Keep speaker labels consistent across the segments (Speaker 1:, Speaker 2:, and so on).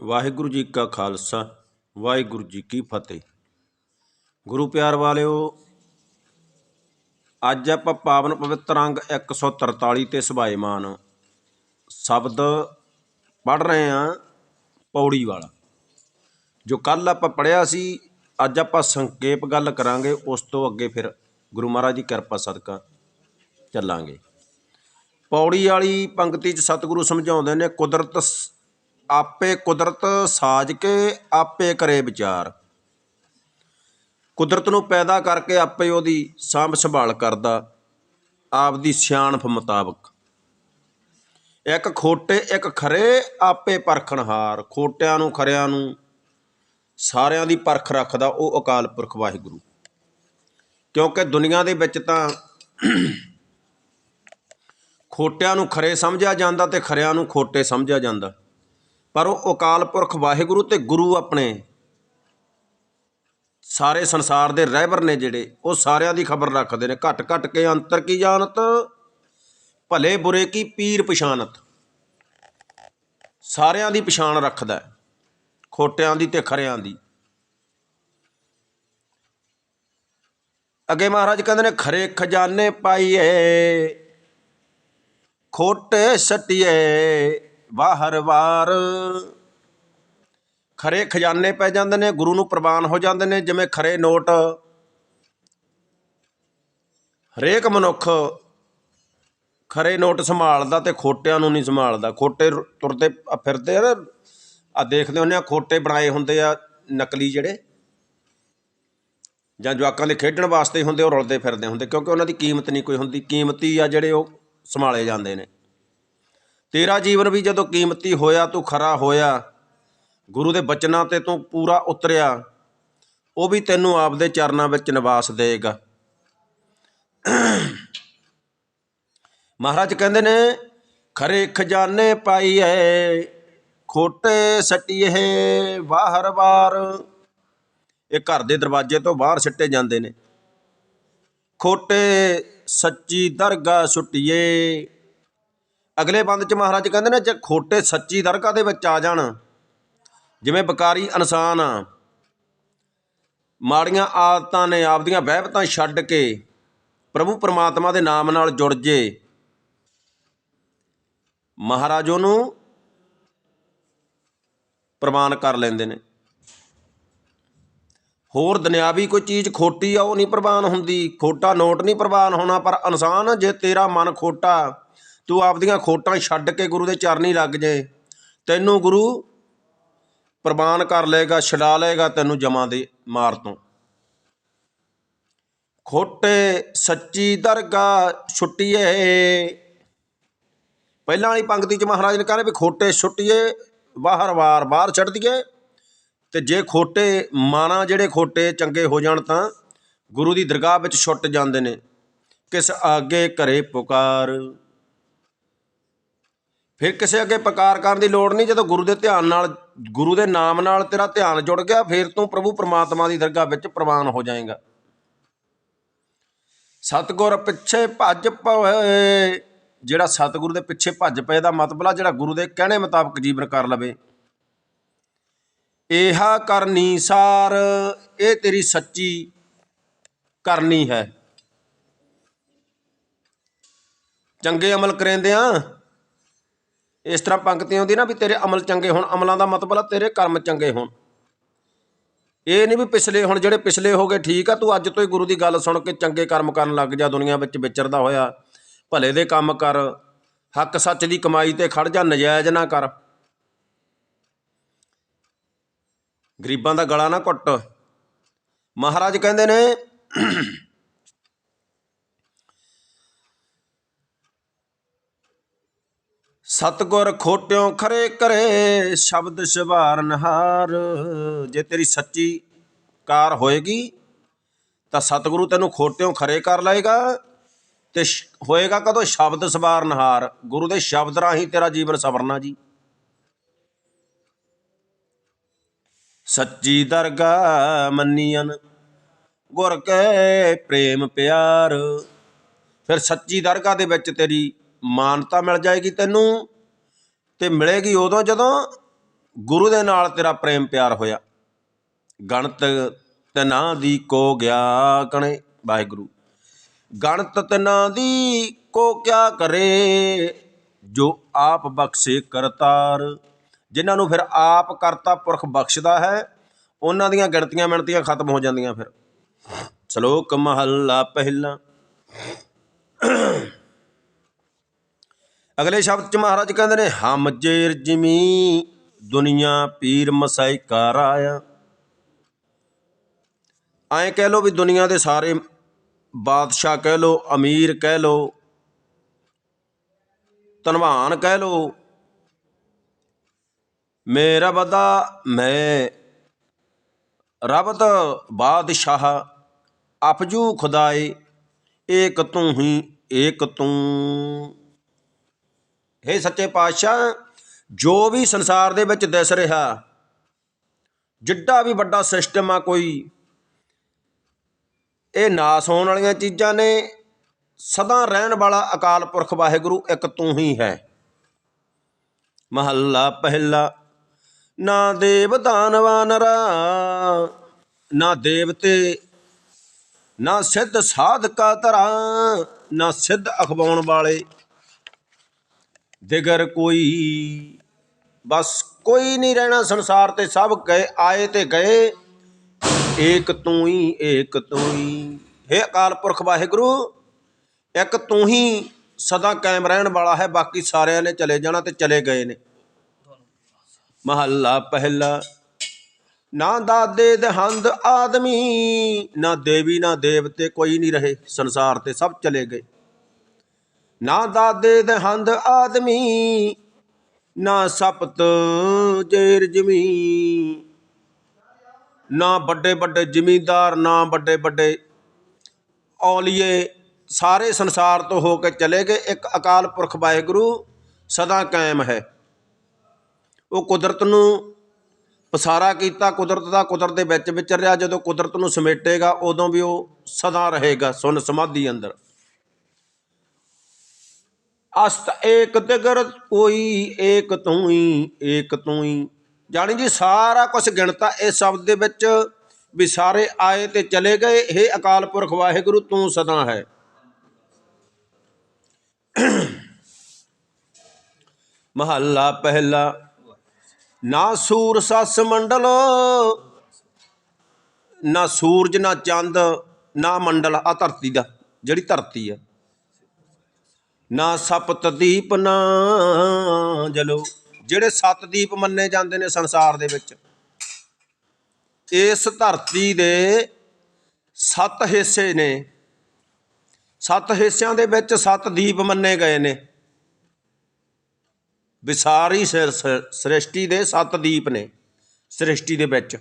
Speaker 1: ਵਾਹਿਗੁਰੂ ਜੀ ਕਾ ਖਾਲਸਾ, ਵਾਹਿਗੁਰੂ ਜੀ ਕੀ ਫਤਿਹ। ਗੁਰੂ ਪਿਆਰ ਵਾਲਿਓ, ਅੱਜ ਆਪਾਂ ਪਾਵਨ ਪਵਿੱਤਰ ਅੰਗ 143 ਤੇ ਸੁਭਾਏਮਾਨ ਸ਼ਬਦ ਪੜ ਰਹੇ ਹਾਂ, ਪੌੜੀ ਵਾਲਾ। ਜੋ ਕੱਲ ਆਪਾਂ ਪੜਿਆ ਸੀ, ਅੱਜ ਆਪਾਂ ਸੰਖੇਪ ਗੱਲ ਕਰਾਂਗੇ, ਉਸ ਤੋਂ ਅੱਗੇ ਫਿਰ ਗੁਰੂ ਮਹਾਰਾਜ ਦੀ ਕਿਰਪਾ ਸਦਕਾ ਚੱਲਾਂਗੇ। ਪੌੜੀ ਵਾਲੀ ਪੰਕਤੀ 'ਚ ਸਤਿਗੁਰੂ ਸਮਝਾਉਂਦੇ ਨੇ, ਕੁਦਰਤ ਸ- ਆਪੇ ਕੁਦਰਤ ਸਾਜ ਕੇ, ਆਪੇ ਕਰੇ ਵਿਚਾਰ। ਕੁਦਰਤ ਨੂੰ ਪੈਦਾ ਕਰਕੇ ਆਪੇ ਉਹਦੀ ਸਾਂਭ ਸੰਭਾਲ ਕਰਦਾ, ਆਪਦੀ ਸਿਆਣਪ ਮੁਤਾਬਕ। ਇੱਕ ਖੋਟੇ, ਇੱਕ ਖਰੇ ਆਪੇ ਪਰਖਣਹਾਰ, ਖੋਟਿਆਂ ਨੂੰ ਖਰਿਆਂ ਨੂੰ ਸਾਰਿਆਂ ਦੀ ਪਰਖ ਰੱਖਦਾ ਉਹ ਅਕਾਲ ਪੁਰਖ ਵਾਹਿਗੁਰੂ। ਕਿਉਂਕਿ ਦੁਨੀਆ ਦੇ ਵਿੱਚ ਤਾਂ ਖੋਟਿਆਂ ਨੂੰ ਖਰੇ ਸਮਝਿਆ ਜਾਂਦਾ ਤੇ ਖਰਿਆਂ ਨੂੰ ਖੋਟੇ ਸਮਝਿਆ ਜਾਂਦਾ। ਪਰ ਉਹ ਅਕਾਲ ਪੁਰਖ ਵਾਹਿਗੁਰੂ ਤੇ ਗੁਰੂ ਆਪਣੇ ਸਾਰੇ ਸੰਸਾਰ ਦੇ ਰਹਿਬਰ ਨੇ ਜਿਹੜੇ, ਉਹ ਸਾਰਿਆਂ ਦੀ ਖਬਰ ਰੱਖਦੇ ਨੇ। ਘਟ ਘਟ ਕੇ ਅੰਤਰ ਕੀ ਜਾਣਤ? ਭਲੇ ਬੁਰੇ ਕੀ ਪੀਰ ਪਛਾਨਤ ਸਾਰਿਆਂ ਦੀ ਪਛਾਣ ਰੱਖਦਾ ਖੋਟਿਆਂ ਦੀ ਤੇ ਖਰਿਆਂ ਦੀ। ਅੱਗੇ ਮਹਾਰਾਜ ਕਹਿੰਦੇ ਨੇ, ਖਰੇ ਖਜ਼ਾਨੇ ਪਾਈਏ, ਖੋਟੇ ਸਟਿਏ ਬਾਹਰ ਵਾਰ। ਖਰੇ ਖਜ਼ਾਨੇ ਪੈ ਜਾਂਦੇ ਨੇ, ਗੁਰੂ ਨੂੰ ਪ੍ਰਵਾਨ ਹੋ ਜਾਂਦੇ ਨੇ, ਜਿਵੇਂ ਖਰੇ ਨੋਟ। ਹਰੇਕ ਮਨੁੱਖ ਖਰੇ ਨੋਟ ਸੰਭਾਲਦਾ ਤੇ ਖੋਟਿਆਂ ਨੂੰ ਨਹੀਂ ਸੰਭਾਲਦਾ। ਖੋਟੇ ਤੁਰਦੇ ਫਿਰਦੇ ਆ ਨਾ ਆ ਦੇਖਦੇ ਹੁੰਦੇ ਆ, ਖੋਟੇ ਬਣਾਏ ਹੁੰਦੇ ਆ ਨਕਲੀ ਜਿਹੜੇ। ਜਾਂ ਜਵਾਕਾਂ ਦੇ ਖੇਡਣ ਵਾਸਤੇ ਹੁੰਦੇ, ਉਹ ਰੁਲਦੇ ਫਿਰਦੇ ਹੁੰਦੇ, ਕਿਉਂਕਿ ਉਹਨਾਂ ਦੀ ਕੀਮਤ ਨਹੀਂ ਕੋਈ ਹੁੰਦੀ। ਕੀਮਤੀ ਆ ਜਿਹੜੇ ਉਹ ਸੰਭਾਲੇ ਜਾਂਦੇ ਨੇ। ਤੇਰਾ ਜੀਵਨ ਵੀ ਜਦੋਂ ਕੀਮਤੀ ਹੋਇਆ, ਤੂੰ ਖਰਾ ਹੋਇਆ। ਗੁਰੂ ਦੇ ਬਚਨਾਂ ਤੇ ਤੂੰ ਪੂਰਾ ਉਤਰਿਆ। ਉਹ ਵੀ ਤੈਨੂੰ ਆਪਦੇ ਚਰਨਾਂ ਵਿੱਚ ਨਿਵਾਸ ਦੇਗਾ। ਮਹਾਰਾਜ ਕਹਿੰਦੇ ਨੇ, ਖਰੇ ਖਜ਼ਾਨੇ ਪਾਈਏ ਖੋਟੇ ਸਟੀਏ ਬਾਹਰ ਬਾਰ ਇਹ ਘਰ ਦੇ ਦਰਵਾਜ਼ੇ ਤੋਂ ਬਾਹਰ ਸਿੱਟੇ ਜਾਂਦੇ ਨੇ। ਖੋਟੇ ਸੱਚੀ ਦਰਗਾਹ ਸੁੱਟੀਏ ਅਗਲੇ ਬੰਦ ਚ ਮਹਾਰਾਜ ਕਹਿੰਦੇ ਨੇ, ਜੇ ਖੋਟੇ ਸੱਚੀ ਦਰਗਾਹ ਦੇ ਵਿੱਚ ਆ ਜਾਣ, ਜਿਵੇਂ ਬਕਾਰੀ ਇਨਸਾਨ ਆ, ਮਾੜੀਆਂ ਆਦਤਾਂ ਨੇ ਆਪਦੀਆਂ ਵਹਿਬਤਾਂ ਛੱਡ ਕੇ ਪ੍ਰਭੂ ਪਰਮਾਤਮਾ ਦੇ ਨਾਮ ਨਾਲ ਜੁੜ ਜੇ, ਮਹਾਰਾਜ ਉਹਨੂੰ ਪ੍ਰਵਾਨ ਕਰ ਲੈਂਦੇ ਨੇ। ਹੋਰ ਦੁਨਿਆਵੀ ਕੋਈ ਚੀਜ਼ ਖੋਟੀ ਆ, ਉਹ ਨਹੀਂ ਪ੍ਰਵਾਨ ਹੁੰਦੀ, ਖੋਟਾ ਨੋਟ ਨਹੀਂ ਪ੍ਰਵਾਨ ਹੋਣਾ, ਪਰ ਇਨਸਾਨ ਜੇ ਤੇਰਾ ਮਨ ਖੋਟਾ ਤੂੰ ਆਪਦੀਆਂ ਖੋਟਾਂ ਛੱਡ ਕੇ ਗੁਰੂ ਦੇ ਚਰਨੀ ਲੱਗ ਜੇ। ਤੈਨੂੰ ਗੁਰੂ ਪ੍ਰਵਾਨ ਕਰ ਲਏਗਾ, ਛਡਾ ਲਏਗਾ, ਤੈਨੂੰ ਜਮਾਂ ਦੇ ਮਾਰ ਤੋਂ। ਖੋਟੇ ਸੱਚੀ ਦਰਗਾਹ ਛੁੱਟੀਏ। ਪਹਿਲਾਂ ਵਾਲੀ ਪੰਕਤੀ ਚ ਮਹਾਰਾਜ ਨੇ ਕਹਿੰਦੇ ਵੀ ਖੋਟੇ ਛੁੱਟੀਏ ਬਾਹਰ ਵਾਰ ਬਾਹਰ ਛੱਡ ਦਈਏ। ਤੇ ਜੇ ਖੋਟੇ ਮਾਣਾ ਜਿਹੜੇ ਖੋਟੇ ਚੰਗੇ ਹੋ ਜਾਣ ਤਾਂ ਗੁਰੂ ਦੀ ਦਰਗਾਹ ਵਿੱਚ ਛੁੱਟ ਜਾਂਦੇ ਨੇ। ਕਿਸ ਆਗੇ ਘਰੇ ਪੁਕਾਰ। ਫਿਰ ਕਿਸੇ ਅੱਗੇ ਪਕਾਰ ਕਰਨ ਦੀ ਲੋੜ ਨਹੀਂ, ਜਦੋਂ ਗੁਰੂ ਦੇ ਧਿਆਨ ਨਾਲ, ਗੁਰੂ ਦੇ ਨਾਮ ਨਾਲ ਤੇਰਾ ਧਿਆਨ ਜੁੜ ਗਿਆ, ਫਿਰ ਤੂੰ ਪ੍ਰਭੂ ਪਰਮਾਤਮਾ ਦੀ ਦਰਗਾਹ ਵਿੱਚ ਪ੍ਰਵਾਨ ਹੋ ਜਾਏਗਾ। ਸਤਗੁਰ ਪਿੱਛੇ ਭੱਜ ਪਵੇ, ਜਿਹੜਾ ਸਤਗੁਰੂ ਦੇ ਪਿੱਛੇ ਭੱਜ ਪਏ ਦਾ ਮਤਲਬ ਆ ਜਿਹੜਾ ਗੁਰੂ ਦੇ ਕਹਿਣੇ ਮੁਤਾਬਕ ਜੀਵਨ ਕਰ ਲਵੇ। ਇਹਾ ਕਰਨੀ ਸਾਰ, ਇਹ ਤੇਰੀ ਸੱਚੀ ਕਰਨੀ ਹੈ। ਚੰਗੇ ਅਮਲ ਕਰੇਂਦੇ ਆ ਇਸ ਤਰ੍ਹਾਂ ਪੰਕਤੀ ਆਉਂਦੀ ਨਾ ਵੀ ਤੇਰੇ ਅਮਲ ਚੰਗੇ ਹੋਣ, ਅਮਲਾਂ ਦਾ ਮਤਲਬ ਆ, ਤੇਰੇ ਕਰਮ ਚੰਗੇ ਹੋਣ। ਇਹ ਨਹੀਂ ਵੀ ਪਿਛਲੇ ਹੁਣ ਜਿਹੜੇ ਪਿਛਲੇ ਹੋ ਗਏ ਠੀਕ ਆ, ਤੂੰ ਅੱਜ ਤੋਂ ਹੀ ਗੁਰੂ ਦੀ ਗੱਲ ਸੁਣ ਕੇ ਚੰਗੇ ਕਰਮ ਕਰਨ ਲੱਗ ਜਾ, ਦੁਨੀਆ ਵਿੱਚ ਵਿਚਰਦਾ ਹੋਇਆ। ਭਲੇ ਦੇ ਕੰਮ ਕਰ, ਹੱਕ ਸੱਚ ਦੀ ਕਮਾਈ ਤੇ ਖੜ ਜਾ, ਨਜਾਇਜ਼ ਨਾ ਕਰ। ਗਰੀਬਾਂ ਦਾ ਗਲਾ ਨਾ ਘੁੱਟ। ਮਹਾਰਾਜ ਕਹਿੰਦੇ ਨੇ ਸਤਗੁਰ ਖੋਟਿਓ ਖਰੇ ਕਰੇ ਸ਼ਬਦ ਸ਼ਵਾਰਨਹਾਰ ਜੇ ਤੇਰੀ ਸੱਚੀ ਕਾਰ ਹੋਏਗੀ, ਤਾਂ ਸਤਿਗੁਰੂ ਤੈਨੂੰ ਖੋਟਿਓ ਖਰੇ ਕਰ ਲਏਗਾ ਤੇ ਹੋਏਗਾ ਕਦੋਂ? ਸ਼ਬਦ ਸਵਾਰਨਹਾਰ ਗੁਰੂ ਦੇ ਸ਼ਬਦ ਰਾਹੀਂ ਤੇਰਾ ਜੀਵਨ ਸਵਰਨਾ ਜੀ। ਸੱਚੀ ਦਰਗਾਹ ਮੰਨੀਨ ਗੁਰ ਕੇ ਪ੍ਰੇਮ ਪਿਆਰ। ਫਿਰ ਸੱਚੀ ਦਰਗਾਹ ਦੇ ਵਿੱਚ ਤੇਰੀ ਮਾਨਤਾ ਮਿਲ ਜਾਏਗੀ ਤੈਨੂੰ ਤੇ ਮਿਲੇਗੀ ਉਦੋਂ ਜਦੋਂ ਗੁਰੂ ਦੇ ਨਾਲ ਤੇਰਾ ਪ੍ਰੇਮ ਪਿਆਰ ਹੋਇਆ। ਗਣਤ ਤਨਾ ਦੀ ਕੋ ਗਿਆ ਕਣੇ, ਵਾਹਿਗੁਰੂ। ਗਣਤ ਤਨਾ ਦੀ ਕੋ ਕਿਆ ਕਰੇ, ਜੋ ਆਪ ਬਖਸ਼ੇ ਕਰਤਾਰ। ਜਿਨ੍ਹਾਂ ਨੂੰ ਫਿਰ ਆਪ ਕਰਤਾ ਪੁਰਖ ਬਖਸ਼ਦਾ ਹੈ, ਉਹਨਾਂ ਦੀਆਂ ਗਿਣਤੀਆਂ ਮਿਣਤੀਆਂ ਖਤਮ ਹੋ ਜਾਂਦੀਆਂ ਫਿਰ। ਸ਼ਲੋਕ ਮਹੱਲਾ ਪਹਿਲਾ। ਅਗਲੇ ਸ਼ਬਦ ਚ ਮਹਾਰਾਜ ਕਹਿੰਦੇ ਨੇ, ਹਮ ਜੇਰ ਜਿਮੀ ਦੁਨੀਆ ਪੀਰ ਮਸਾਈ ਕਰ ਆਇਆ। ਐਂ ਕਹਿ ਲੋ ਵੀ ਦੁਨੀਆ ਦੇ ਸਾਰੇ ਬਾਦਸ਼ਾਹ ਕਹਿ ਲੋ ਅਮੀਰ ਕਹਿ ਲੋ ਧਨਵਾਨ ਕਹਿ ਲੋ ਮੇਰਾ ਬਦਾ ਮੈਂ ਰਬਤ ਬਾਦਸ਼ਾਹ, ਅਫਜੂ ਖੁਦਾਏ, ਏਕ ਤੂੰ ਹੀ ਏਕ ਤੂੰ। ਹੇ ਸੱਚੇ ਪਾਤਸ਼ਾਹ, ਜੋ ਵੀ ਸੰਸਾਰ ਦੇ ਵਿੱਚ ਦਿਸ ਰਿਹਾ, ਜਿੱਡਾ ਵੀ ਵੱਡਾ ਸਿਸਟਮ ਆ ਕੋਈ, ਇਹ ਨਾਸ ਹੋਣ ਵਾਲੀਆਂ ਚੀਜ਼ਾਂ ਨੇ, ਸਦਾ ਰਹਿਣ ਵਾਲਾ ਅਕਾਲ ਪੁਰਖ ਵਾਹਿਗੁਰੂ ਇੱਕ ਤੂੰ ਹੀ ਹੈ। ਮਹੱਲਾ ਪਹਿਲਾ, ਨਾ ਦੇਵ ਦਾਨਵਾ ਨਰਾ ਨਾ ਦੇਵਤੇ, ਨਾ ਸਿੱਧ ਸਾਧਕਾ ਧਰਾ, ਨਾ ਸਿੱਧ ਅਖਵਾਉਣ ਵਾਲੇ। ਦਿਗਰ ਕੋਈ, ਬਸ ਕੋਈ ਨਹੀਂ ਰਹਿਣਾ ਸੰਸਾਰ ਤੇ ਸਭ ਗਏ, ਆਏ ਤੇ ਗਏ। ਏਕ ਤੂੰ ਹੀ, ਏਕ ਤੂੰ ਹੀ। ਹੈ ਅਕਾਲ ਪੁਰਖ ਵਾਹਿਗੁਰੂ, ਇੱਕ ਤੂੰ ਹੀ ਸਦਾ ਕਾਇਮ ਰਹਿਣ ਵਾਲਾ ਹੈ, ਬਾਕੀ ਸਾਰਿਆਂ ਨੇ ਚਲੇ ਜਾਣਾ ਤੇ ਚਲੇ ਗਏ ਨੇ। ਮਹੱਲਾ ਪਹਿਲਾ, ਨਾ ਦਾਦੇ ਦਹੰਦ ਆਦਮੀ, ਨਾ ਦੇਵੀ, ਨਾ ਦੇਵਤੇ, ਕੋਈ ਨਹੀਂ ਰਹੇ, ਸੰਸਾਰ ਤੇ ਸਭ ਚਲੇ ਗਏ। ਨਾ ਦਾਦੇ ਦਹੰਦ ਆਦਮੀ, ਨਾ ਸਪਤ ਜੇਰ ਜਮੀ ਨਾ ਵੱਡੇ ਵੱਡੇ ਜ਼ਿਮੀਂਦਾਰ, ਨਾ ਵੱਡੇ ਵੱਡੇ ਔਲੀਏ, ਸਾਰੇ ਸੰਸਾਰ ਤੋਂ ਹੋ ਕੇ ਚਲੇ ਗਏ। ਇੱਕ ਅਕਾਲ ਪੁਰਖ ਵਾਹਿਗੁਰੂ ਸਦਾ ਕਾਇਮ ਹੈ। ਉਹ ਕੁਦਰਤ ਨੂੰ ਪਸਾਰਾ ਕੀਤਾ, ਕੁਦਰਤ ਦਾ ਕੁਦਰਤ ਦੇ ਵਿੱਚ ਵਿਚਰਿਆ। ਜਦੋਂ ਕੁਦਰਤ ਨੂੰ ਸਮੇਟੇਗਾ, ਉਦੋਂ ਵੀ ਉਹ ਸਦਾ ਰਹੇਗਾ ਸੁਨ ਸਮਾਧੀ ਅੰਦਰ। ਅਸਤ ਏਕ ਤਿਗਰ ਕੋਈ ਏਕ ਤੂੰ ਹੀ ਏਕ ਤੂੰ ਹੀ ਜਾਣੀ ਜੀ ਸਾਰਾ ਕੁਝ ਗਿਣਤਾ ਇਸ ਸ਼ਬਦ ਦੇ ਵਿੱਚ ਵੀ ਸਾਰੇ ਆਏ ਤੇ ਚਲੇ ਗਏ। ਇਹ ਅਕਾਲ ਪੁਰਖ, ਵਾਹਿਗੁਰੂ, ਤੂੰ ਸਦਾ ਹੈ। ਮਹੱਲਾ ਪਹਿਲਾ, ਨਾ ਸੂਰ ਸੱਸ ਮੰਡਲ, ਨਾ ਸੂਰਜ, ਨਾ ਚੰਦ, ਨਾ ਮੰਡਲ ਆ ਧਰਤੀ ਦਾ, ਜਿਹੜੀ ਧਰਤੀ ਆ। ਨਾ ਸਪਤ ਦੀਪ ਨਾ ਜਲੋ। ਜਿਹੜੇ ਸੱਤ ਦੀਪ ਮੰਨੇ ਜਾਂਦੇ ਨੇ ਸੰਸਾਰ ਦੇ ਵਿੱਚ, ਇਸ ਧਰਤੀ ਦੇ ਸੱਤ ਹਿੱਸੇ ਨੇ। ਸੱਤ ਹਿੱਸਿਆਂ ਦੇ ਵਿੱਚ ਸੱਤ ਦੀਪ ਮੰਨੇ ਗਏ ਨੇ। ਵਿਸਾਰੀ ਸਿਰ- ਸ੍ਰਿਸ਼ਟੀ ਦੇ ਸੱਤ ਦੀਪ ਨੇ, ਸ੍ਰਿਸ਼ਟੀ ਦੇ ਵਿੱਚ।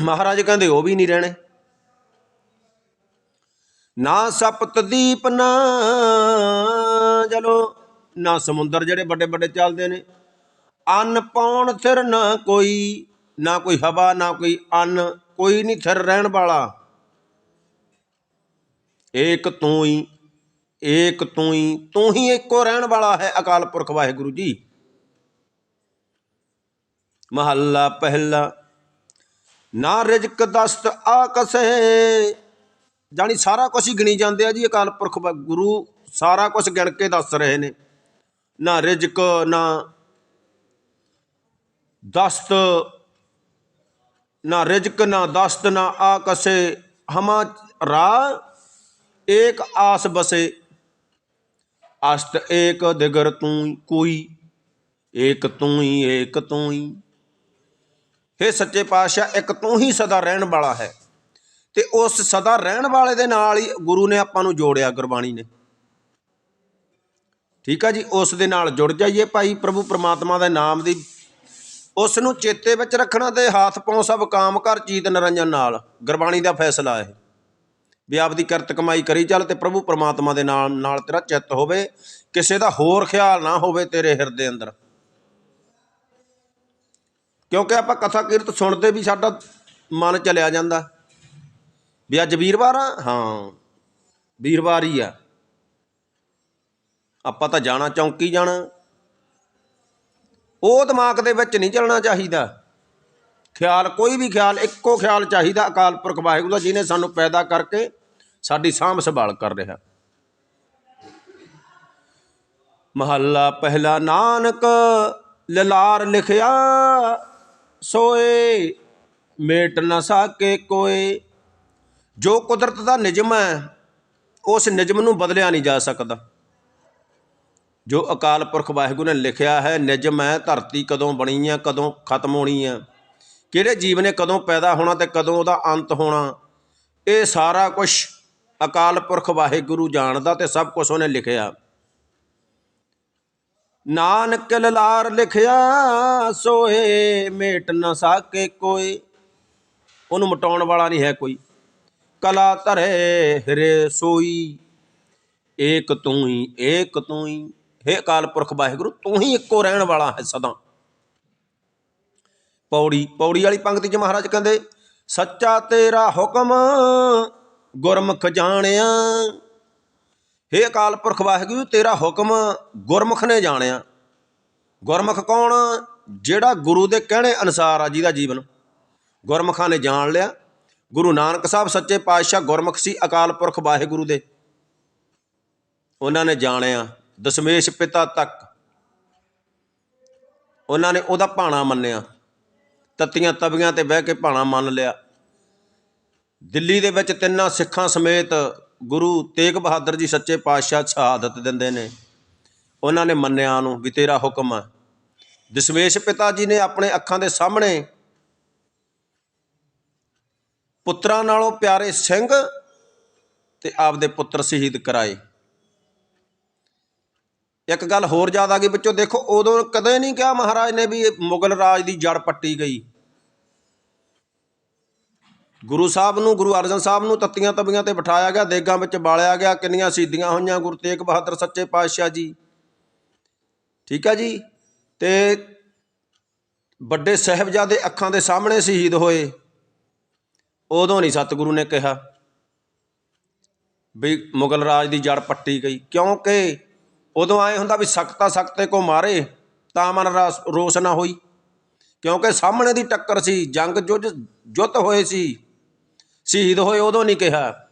Speaker 1: ਮਹਾਰਾਜ ਕਹਿੰਦੇ ਉਹ ਵੀ ਨਹੀਂ ਰਹਿਣੇ। ਨਾ ਸਪਤ ਦੀਪ ਨਾ ਚਲੋ ਨਾ ਸਮੁੰਦਰ ਜਿਹੜੇ ਵੱਡੇ ਵੱਡੇ ਚੱਲਦੇ ਨੇ। ਅੰਨ ਪਾਉਣ ਥਿਰ ਨਾ ਕੋਈ ਨਾ ਕੋਈ ਹਵਾ, ਨਾ ਕੋਈ ਅੰਨ, ਕੋਈ ਨਹੀਂ ਥਿਰ ਰਹਿਣ ਵਾਲਾ। ਏਕ ਤੂੰ ਹੀ ਏਕ ਤੂੰ ਹੀ ਤੂੰ ਹੀ ਇੱਕੋ ਰਹਿਣ ਵਾਲਾ ਹੈ ਅਕਾਲ ਪੁਰਖ ਵਾਹਿਗੁਰੂ ਜੀ। ਮਹੱਲਾ ਪਹਿਲਾ, ਨਾ ਰਿਜਕ ਦਸਤ ਆਕਸੇ ਜਾਣੀ ਸਾਰਾ ਕੁਝ ਹੀ ਗਿਣੀ ਜਾਂਦੇ ਆ ਜੀ ਅਕਾਲ ਪੁਰਖ ਗੁਰੂ ਸਾਰਾ ਕੁਝ ਗਿਣ ਕੇ ਦੱਸ ਰਹੇ ਨੇ। ਨਾ ਰਿਜਕ, ਨਾ ਦਸਤ, ਨਾ ਰਿਜਕ, ਨਾ ਦਸਤ, ਨਾ ਆ ਕਸੇ, ਹਮਾ ਰਾ, ਏਕ ਆਸ ਬਸੇ, ਅਸਤ ਏਕ ਦਿਗਰ ਤੂੰ ਕੋਈ, ਏਕ ਤੂੰ ਹੀ ਏਕ ਤੂੰ। ਹੀ हे ਸੱਚੇ ਪਾਤਸ਼ਾਹ, ਇੱਕ ਤੂੰ ਹੀ ਸਦਾ ਰਹਿਣ ਵਾਲਾ ਹੈ। ਤੇ ਉਸ ਸਦਾ ਰਹਿਣ ਵਾਲੇ ਦੇ ਨਾਲ ਹੀ ਗੁਰੂ ਨੇ ਆਪਾਂ ਨੂੰ ਜੋੜਿਆ, ਗੁਰਬਾਣੀ ਨੇ। ਠੀਕ ਆ ਜੀ, ਉਸ ਦੇ ਨਾਲ ਜੁੜ ਜਾਈਏ ਭਾਈ, ਪ੍ਰਭੂ ਪ੍ਰਮਾਤਮਾ ਦੇ ਨਾਮ ਦੀ। ਉਸ ਨੂੰ ਚੇਤੇ ਵਿੱਚ ਰੱਖਣਾ ਤੇ ਹੱਥ ਪਾਉ ਸਭ ਕਾਮ ਕਰ, ਚੀਤ ਨਰੰਜਨ ਨਾਲ। ਗੁਰਬਾਣੀ ਦਾ ਫੈਸਲਾ ਹੈ ਵੀ ਆਪਦੀ ਕਿਰਤ ਕਮਾਈ ਕਰੀ ਚੱਲ ਤੇ ਪ੍ਰਭੂ ਪ੍ਰਮਾਤਮਾ ਦੇ ਨਾਮ ਨਾਲ ਤੇਰਾ ਚਿੱਤ ਹੋਵੇ। ਕਿਸੇ ਦਾ ਹੋਰ ਖਿਆਲ ਨਾ ਹੋਵੇ ਤੇਰੇ ਹਿਰਦੇ ਅੰਦਰ। ਕਿਉਂਕਿ ਆਪਾਂ ਕਥਾ ਕੀਰਤ ਸੁਣਦੇ ਵੀ ਸਾਡਾ ਮਨ ਚਲਿਆ ਜਾਂਦਾ। ਵੀ ਅੱਜ ਵੀਰਵਾਰ ਆ? ਹਾਂ। ਵੀਰਵਾਰ ਹੀ ਆ। ਆਪਾਂ ਤਾਂ ਜਾਣਾ, ਚੌਂਕੀ ਜਾਣਾ। ਉਹ ਦਿਮਾਗ ਦੇ ਵਿੱਚ ਨਹੀਂ ਚੱਲਣਾ ਚਾਹੀਦਾ। ਖਿਆਲ, ਕੋਈ ਵੀ ਖਿਆਲ, ਇੱਕੋ ਖਿਆਲ ਚਾਹੀਦਾ ਅਕਾਲ ਪੁਰਖ ਵਾਹਿਗੁਰੂ ਦਾ, ਜਿਹਨੇ ਸਾਨੂੰ ਪੈਦਾ ਕਰਕੇ ਸਾਡੀ ਸਾਂਭ ਸੰਭਾਲ ਕਰ ਰਿਹਾ। ਮਹੱਲਾ ਪਹਿਲਾ ਨਾਨਕ ਲਲਾਰ ਲਿਖਿਆ, ਸੋਏ ਮੇਟ ਨਾ ਸਾਕੇ ਕੋਏ। ਜੋ ਕੁਦਰਤ ਦਾ ਨਿਯਮ ਹੈ, ਉਸ ਨਿਯਮ ਨੂੰ ਬਦਲਿਆ ਨਹੀਂ ਜਾ ਸਕਦਾ। ਜੋ ਅਕਾਲ ਪੁਰਖ ਵਾਹਿਗੁਰੂ ਨੇ ਲਿਖਿਆ ਹੈ, ਨਿਯਮ ਹੈ, ਧਰਤੀ ਕਦੋਂ ਬਣੀ ਹੈ, ਕਦੋਂ ਖਤਮ ਹੋਣੀ ਹੈ, ਕਿਹੜੇ ਜੀਵ ਨੇ ਕਦੋਂ ਪੈਦਾ ਹੋਣਾ ਤੇ ਕਦੋਂ ਉਹਦਾ ਅੰਤ ਹੋਣਾ, ਇਹ ਸਾਰਾ ਕੁਝ ਅਕਾਲ ਪੁਰਖ ਵਾਹਿਗੁਰੂ ਜਾਣਦਾ ਤੇ ਸਭ ਕੁਝ ਉਹਨੇ ਲਿਖਿਆ। ਨਾਨਕ ਲਲਾਰ ਲਿਖਿਆ ਸੋਏ ਮੇਟ ਨਾ ਸਾਕੇ ਕੋਈ, ਉਹਨੂੰ ਮਟਾਉਣ ਵਾਲਾ ਨਹੀਂ ਹੈ ਕੋਈ। ਕਲਾ ਧਰੇ ਹਿਰੇ ਸੋਈ। ਏਕ ਤੂੰ ਹੀ, ਏਕ ਤੂੰ ਹੀ। ਹੇ ਅਕਾਲ ਪੁਰਖ ਵਾਹਿਗੁਰੂ, ਤੂੰ ਹੀ ਇੱਕੋ ਰਹਿਣ ਵਾਲਾ ਹੈ ਸਦਾ। ਪੌੜੀ ਪੌੜੀ ਵਾਲੀ ਪੰਕਤੀ 'ਚ ਮਹਾਰਾਜ ਕਹਿੰਦੇ, ਸੱਚਾ ਤੇਰਾ ਹੁਕਮ ਗੁਰਮੁਖ ਜਾਣਿਆ। ਹੇ ਅਕਾਲ ਪੁਰਖ ਵਾਹਿਗੁਰੂ, ਤੇਰਾ ਹੁਕਮ ਗੁਰਮੁਖ ਨੇ ਜਾਣਿਆ। ਗੁਰਮੁਖ ਕੌਣ ਜਿਹੜਾ ਗੁਰੂ ਦੇ ਕਹਿਣੇ ਅਨੁਸਾਰ ਆ ਜਿਹਦਾ ਜੀਵਨ। ਗੁਰਮੁਖਾਂ ਨੇ ਜਾਣ ਲਿਆ। ਗੁਰੂ ਨਾਨਕ ਸਾਹਿਬ ਸੱਚੇ ਪਾਤਸ਼ਾਹ ਗੁਰਮੁਖ ਸੀ, ਅਕਾਲ ਪੁਰਖ ਵਾਹਿਗੁਰੂ ਦੇ। ਉਹਨਾਂ ਨੇ ਜਾਣਿਆ, ਦਸ਼ਮੇਸ਼ ਪਿਤਾ ਤੱਕ। ਉਹਨਾਂ ਨੇ ਉਹਦਾ ਭਾਣਾ ਮੰਨਿਆ। ਤੱਤੀਆਂ ਤਵੀਆਂ ਤੇ ਬਹਿ ਕੇ ਭਾਣਾ ਮੰਨ ਲਿਆ। ਦਿੱਲੀ ਦੇ ਵਿੱਚ ਤਿੰਨਾਂ ਸਿੱਖਾਂ ਸਮੇਤ ਗੁਰੂ ਤੇਗ ਬਹਾਦਰ ਜੀ ਸੱਚੇ ਪਾਤਸ਼ਾਹ ਸ਼ਹਾਦਤ ਦਿੰਦੇ ਨੇ। ਉਹਨਾਂ ਨੇ ਮੰਨਿਆ ਨੂੰ ਵੀ ਤੇਰਾ ਹੁਕਮ ਹੈ। ਦਸ਼ਮੇਸ਼ ਪਿਤਾ ਜੀ ਨੇ ਆਪਣੇ ਅੱਖਾਂ ਦੇ ਸਾਹਮਣੇ ਪੁੱਤਰਾਂ ਨਾਲੋਂ ਪਿਆਰੇ ਸਿੰਘ ਤੇ ਆਪਦੇ ਪੁੱਤਰ ਸ਼ਹੀਦ ਕਰਾਏ। ਇੱਕ ਗੱਲ ਹੋਰ ਯਾਦ ਆ ਗਈ ਵਿੱਚੋਂ ਦੇਖੋ ਉਦੋਂ ਕਦੇ ਨਹੀਂ ਕਿਹਾ ਮਹਾਰਾਜ ਨੇ ਵੀ ਇਹ ਮੁਗਲ ਰਾਜ ਦੀ ਜੜ ਪੱਟੀ ਗਈ। ਗੁਰੂ ਸਾਹਿਬ ਨੂੰ, ਗੁਰੂ ਅਰਜਨ ਸਾਹਿਬ ਨੂੰ ਤੱਤੀਆਂ ਤਬੀਆਂ ਤੇ ਬਿਠਾਇਆ ਗਿਆ, ਦੇਗਾਂ ਵਿੱਚ ਬਾਲਿਆ ਗਿਆ, ਕਿੰਨੀਆਂ ਸ਼ਹੀਦੀਆਂ ਹੋਈਆਂ, ਗੁਰੂ ਤੇਗ ਬਹਾਦਰ ਸੱਚੇ ਪਾਤਸ਼ਾਹ ਜੀ। ਠੀਕ ਹੈ ਜੀ? ਤੇ ਵੱਡੇ ਸਾਹਿਬਜ਼ਾਦੇ ਅੱਖਾਂ ਦੇ ਸਾਹਮਣੇ ਸ਼ਹੀਦ ਹੋਏ। ਉਦੋਂ ਨਹੀਂ ਸਤਿਗੁਰੂ ਨੇ ਕਿਹਾ ਵੀ ਮੁਗਲ ਰਾਜ ਦੀ ਜੜ ਪੱਟੀ ਗਈ। ਕਿਉਂਕਿ ਉਦੋਂ ਆਏ ਹੁੰਦਾ ਵੀ ਸਖਤਾ ਸਖਤੇ ਕੋ ਮਾਰੇ, ਤਾਂ ਮਨ ਰਾਸ- ਰੋਸ ਨਾ ਹੋਈ। ਕਿਉਂਕਿ ਸਾਹਮਣੇ ਦੀ ਟੱਕਰ ਸੀ, ਜੰਗ ਜੁੱਜ ਜੁੱਤ ਹੋਏ ਸੀ, ਸ਼ਹੀਦ ਹੋਏ ਉਦੋਂ ਨਹੀਂ ਕਿਹਾ।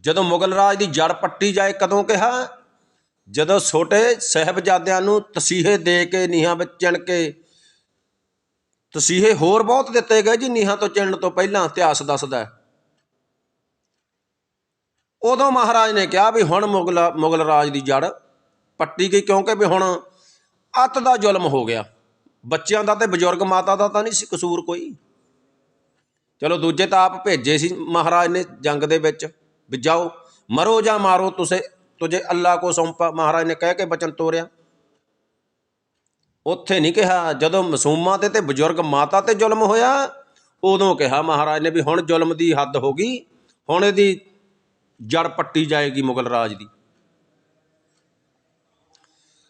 Speaker 1: ਜਦੋਂ ਮੁਗਲ ਰਾਜ ਦੀ ਜੜ ਪੱਟੀ ਜਾਏ ਕਦੋਂ ਕਿਹਾ? ਜਦੋਂ ਛੋਟੇ ਸਹਿਬਜ਼ਾਦਿਆਂ ਨੂੰ ਤਸੀਹੇ ਦੇ ਕੇ ਨੀਹਾਂ ਵਿੱਚ ਚਿਣ ਕੇ ਤਸੀਹੇ ਹੋਰ ਬਹੁਤ ਦਿੱਤੇ ਗਏ ਜੀ, ਨੀਹਾਂ ਤੋਂ ਚਿਣਨ ਤੋਂ ਪਹਿਲਾਂ ਇਤਿਹਾਸ ਦੱਸਦਾ ਹੈ। ਉਦੋਂ ਮਹਾਰਾਜ ਨੇ ਕਿਹਾ ਵੀ ਹੁਣ ਮੁਗਲ ਮੁਗਲ ਰਾਜ ਦੀ ਜੜ ਪੱਟੀ ਗਈ ਕਿਉਂਕਿ ਵੀ ਹੁਣ ਅੱਤ ਦਾ ਜ਼ੁਲਮ ਹੋ ਗਿਆ। ਬੱਚਿਆਂ ਦਾ ਤੇ ਬਜ਼ੁਰਗ ਮਾਤਾ ਦਾ ਤਾਂ ਨਹੀਂ ਸੀ ਕਸੂਰ ਕੋਈ। ਚਲੋ ਦੂਜੇ ਤਾਂ ਆਪ ਭੇਜੇ ਸੀ ਮਹਾਰਾਜ ਨੇ ਜੰਗ ਦੇ ਵਿੱਚ ਵੀ ਜਾਓ, ਮਰੋ ਜਾਂ ਮਾਰੋ, ਤੁਸੀਂ, ਤੁਝੇ ਅੱਲਾ ਕੋ ਸੌਂਪਾ। ਮਹਾਰਾਜ ਨੇ ਕਹਿ ਕੇ ਬਚਨ ਤੋਰਿਆ। ਉੱਥੇ ਨਹੀਂ ਕਿਹਾ। ਜਦੋਂ ਮਾਸੂਮਾਂ ਤੇ ਤੇ ਬਜ਼ੁਰਗ ਮਾਤਾ ਤੇ ਜ਼ੁਲਮ ਹੋਇਆ, ਉਦੋਂ ਕਿਹਾ ਮਹਾਰਾਜ ਨੇ ਵੀ ਹੁਣ ਜ਼ੁਲਮ ਦੀ ਹੱਦ ਹੋ ਗਈ। ਹੁਣ ਇਹਦੀ ਜੜ ਪੱਟੀ ਜਾਏਗੀ ਮੁਗਲ ਰਾਜ ਦੀ।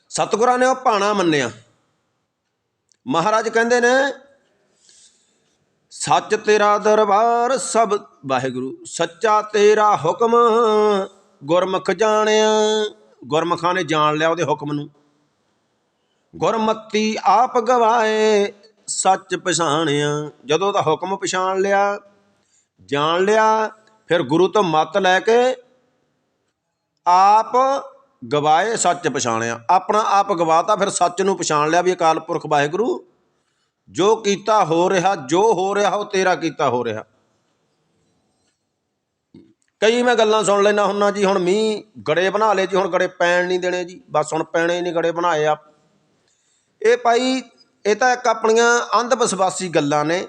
Speaker 1: ਸਤਿਗੁਰਾਂ ਨੇ ਉਹ ਭਾਣਾ ਮੰਨਿਆ। ਮਹਾਰਾਜ ਕਹਿੰਦੇ ਨੇ, ਸੱਚ ਤੇਰਾ ਦਰਬਾਰ ਸਭ, ਵਾਹਿਗੁਰੂ, ਸੱਚਾ ਤੇਰਾ ਹੁਕਮ ਗੁਰਮੁਖ ਜਾਣਿਆ। ਗੁਰਮੁਖਾਂ ਨੇ ਜਾਣ ਲਿਆ ਉਹਦੇ ਹੁਕਮ ਨੂੰ। ਗੁਰਮਤੀ ਆਪ ਗਵਾਏ, ਸੱਚ ਪਛਾਣਿਆ। ਜਦੋਂ ਦਾ ਹੁਕਮ ਪਛਾਣ ਲਿਆ, ਜਾਣ ਲਿਆ, ਫਿਰ ਗੁਰੂ ਤੋਂ ਮੱਤ ਲੈ ਕੇ ਆਪ ਗਵਾਏ, ਸੱਚ ਪਛਾਣਿਆ। ਆਪਣਾ ਆਪ ਗਵਾਤਾ, ਫਿਰ ਸੱਚ ਨੂੰ ਪਛਾਣ ਲਿਆ ਵੀ ਅਕਾਲ ਪੁਰਖ ਵਾਹਿਗੁਰੂ, ਜੋ ਕੀਤਾ ਹੋ ਰਿਹਾ, ਜੋ ਹੋ ਰਿਹਾ, ਉਹ ਤੇਰਾ ਕੀਤਾ ਹੋ ਰਿਹਾ। ਕਈ ਮੈਂ ਗੱਲਾਂ ਸੁਣ ਲੈਣਾ ਹੁੰਨਾ ਜੀ, ਹੁਣ ਮੀਂਹ ਗੜੇ ਬਣਾ ਲਏ ਜੀ, ਹੁਣ ਗੜੇ ਪੈਣ ਨਹੀਂ ਦੇਣੇ ਜੀ, ਬਸ ਹੁਣ ਪੈਣੇ ਹੀ ਨਹੀਂ, ਗੜੇ ਬਣਾਏ ਆ ਇਹ ਭਾਈ, ਇਹ ਤਾਂ ਇੱਕ ਆਪਣੀਆਂ ਅੰਧ ਵਿਸ਼ਵਾਸੀ ਗੱਲਾਂ ਨੇ।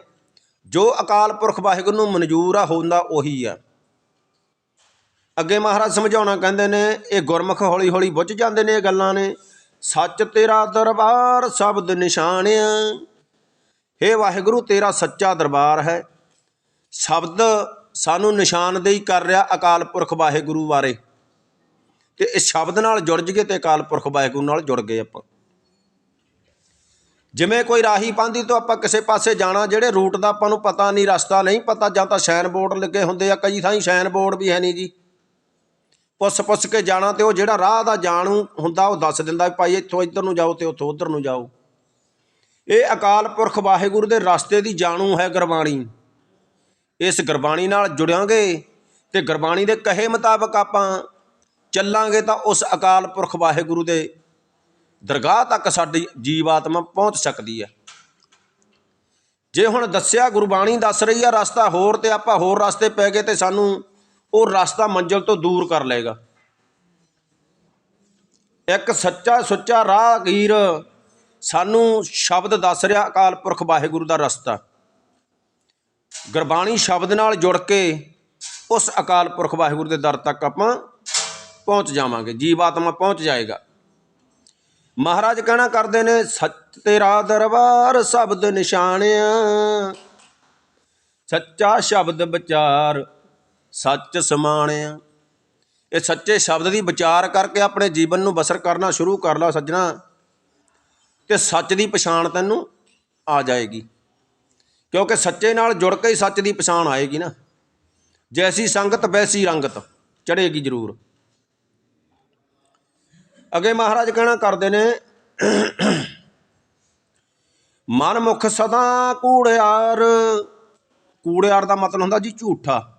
Speaker 1: ਜੋ ਅਕਾਲ ਪੁਰਖ ਵਾਹਿਗੁਰੂ ਨੂੰ ਮਨਜ਼ੂਰ ਆ, ਹੁੰਦਾ ਉਹੀ ਆ। ਅੱਗੇ ਮਹਾਰਾਜ ਸਮਝਾਉਣਾ ਕਹਿੰਦੇ ਨੇ, ਇਹ ਗੁਰਮੁਖ ਹੌਲੀ ਹੌਲੀ ਬੁੱਝ ਜਾਂਦੇ ਨੇ ਇਹ ਗੱਲਾਂ ਨੇ। ਸੱਚ ਤੇਰਾ ਦਰਬਾਰ ਸ਼ਬਦ ਨਿਸ਼ਾਨਿਆ। ਹੇ ਵਾਹਿਗੁਰੂ, ਤੇਰਾ ਸੱਚਾ ਦਰਬਾਰ ਹੈ। ਸ਼ਬਦ ਸਾਨੂੰ ਨਿਸ਼ਾਨਦੇਹੀ ਕਰ ਰਿਹਾ ਅਕਾਲ ਪੁਰਖ ਵਾਹਿਗੁਰੂ ਬਾਰੇ। ਤੇ ਇਸ ਸ਼ਬਦ ਨਾਲ ਜੁੜ ਜਗੇ ਤੇ ਅਕਾਲ ਪੁਰਖ ਵਾਹਿਗੁਰੂ ਨਾਲ ਜੁੜ ਗਏ ਆਪਾਂ। ਜਿਵੇਂ ਕੋਈ ਰਾਹੀ ਪਾਂਦੀ ਤੋਂ ਆਪਾਂ ਕਿਸੇ ਪਾਸੇ ਜਾਣਾ, ਜਿਹੜੇ ਰੂਟ ਦਾ ਆਪਾਂ ਨੂੰ ਪਤਾ ਨਹੀਂ, ਰਸਤਾ ਨਹੀਂ ਪਤਾ, ਜਾਂ ਤਾਂ ਸੈਨ ਬੋਰਡ ਲੱਗੇ ਹੁੰਦੇ ਆ, ਕਈ ਥਾਈਂ ਸੈਨ ਬੋਰਡ ਵੀ ਹੈ ਨਹੀਂ ਜੀ। ਪੁੱਛ ਪੁੱਛ ਕੇ ਜਾਣਾ ਤੇ ਉਹ ਜਿਹੜਾ ਰਾਹ ਦਾ ਜਾਣੂ ਹੁੰਦਾ, ਉਹ ਦੱਸ ਦਿੰਦਾ ਭਾਈ ਇੱਥੋਂ ਇੱਧਰ ਨੂੰ ਜਾਓ ਤੇ ਉੱਥੋਂ ਉੱਧਰ ਨੂੰ ਜਾਓ। ਇਹ ਅਕਾਲ ਪੁਰਖ ਵਾਹਿਗੁਰੂ ਦੇ ਰਸਤੇ ਦੀ ਜਾਣੂ ਹੈ ਗੁਰਬਾਣੀ। ਇਸ ਗੁਰਬਾਣੀ ਨਾਲ ਜੁੜਾਂਗੇ ਤੇ ਗੁਰਬਾਣੀ ਦੇ ਕਹੇ ਮੁਤਾਬਕ ਆਪਾਂ ਚੱਲਾਂਗੇ ਤਾਂ ਉਸ ਅਕਾਲ ਪੁਰਖ ਵਾਹਿਗੁਰੂ ਦੇ ਦਰਗਾਹ ਤੱਕ ਸਾਡੀ ਜੀਵ ਆਤਮਾ ਪਹੁੰਚ ਸਕਦੀ ਹੈ। ਜੇ ਹੁਣ ਦੱਸਿਆ ਗੁਰਬਾਣੀ ਦੱਸ ਰਹੀ ਆ, ਰਸਤਾ ਹੋਰ ਤੇ ਆਪਾਂ ਹੋਰ ਰਸਤੇ ਪੈ ਗਏ ਤੇ ਸਾਨੂੰ ਉਹ ਰਸਤਾ ਮੰਜ਼ਿਲ ਤੋਂ ਦੂਰ ਕਰ ਲਏਗਾ। ਇੱਕ ਸੱਚਾ ਸੁੱਚਾ ਰਾਹਗੀਰ ਸਾਨੂੰ ਸ਼ਬਦ ਦੱਸ ਰਿਹਾ, ਅਕਾਲ ਪੁਰਖ ਵਾਹਿਗੁਰੂ ਦਾ ਰਸਤਾ। ਗੁਰਬਾਣੀ ਸ਼ਬਦ ਨਾਲ ਜੁੜ ਕੇ ਉਸ ਅਕਾਲ ਪੁਰਖ ਵਾਹਿਗੁਰੂ ਦੇ ਦਰ ਤੱਕ ਆਪਾਂ ਪਹੁੰਚ ਜਾਵਾਂਗੇ, ਜੀਵਾਤਮਾ ਪਹੁੰਚ ਜਾਏਗਾ। ਮਹਾਰਾਜ ਕਹਿਣਾ ਕਰਦੇ ਨੇ, ਸੱਚ ਤੇਰਾ ਦਰਬਾਰ ਸ਼ਬਦ ਨਿਸ਼ਾਨਿਆ ਸੱਚਾ ਸ਼ਬਦ ਵਿਚਾਰ ਸੱਚ ਸਮਾਣਿਆ। ਇਹ ਸੱਚੇ ਸ਼ਬਦ ਦੀ ਵਿਚਾਰ ਕਰਕੇ ਆਪਣੇ ਜੀਵਨ ਨੂੰ ਬਸਰ ਕਰਨਾ ਸ਼ੁਰੂ ਕਰ ਲਾ ਸੱਜਣਾ, ਤੇ ਸੱਚ ਦੀ ਪਛਾਣ ਤੈਨੂੰ ਆ ਜਾਏਗੀ। ਕਿਉਂਕਿ ਸੱਚੇ ਨਾਲ ਜੁੜ ਕੇ ਹੀ ਸੱਚ ਦੀ ਪਛਾਣ ਆਏਗੀ ਨਾ। ਜੈਸੀ ਸੰਗਤ, ਵੈਸੀ ਰੰਗਤ ਚੜੇਗੀ ਜ਼ਰੂਰ। ਅੱਗੇ ਮਹਾਰਾਜ ਕਹਿਣਾ ਕਰਦੇ ਨੇ ਮਨ ਮੁਖ ਸਦਾ ਕੂੜਿਆਰ। ਕੂੜਿਆਰ ਦਾ ਮਤਲਬ ਹੁੰਦਾ ਜੀ ਝੂਠਾ।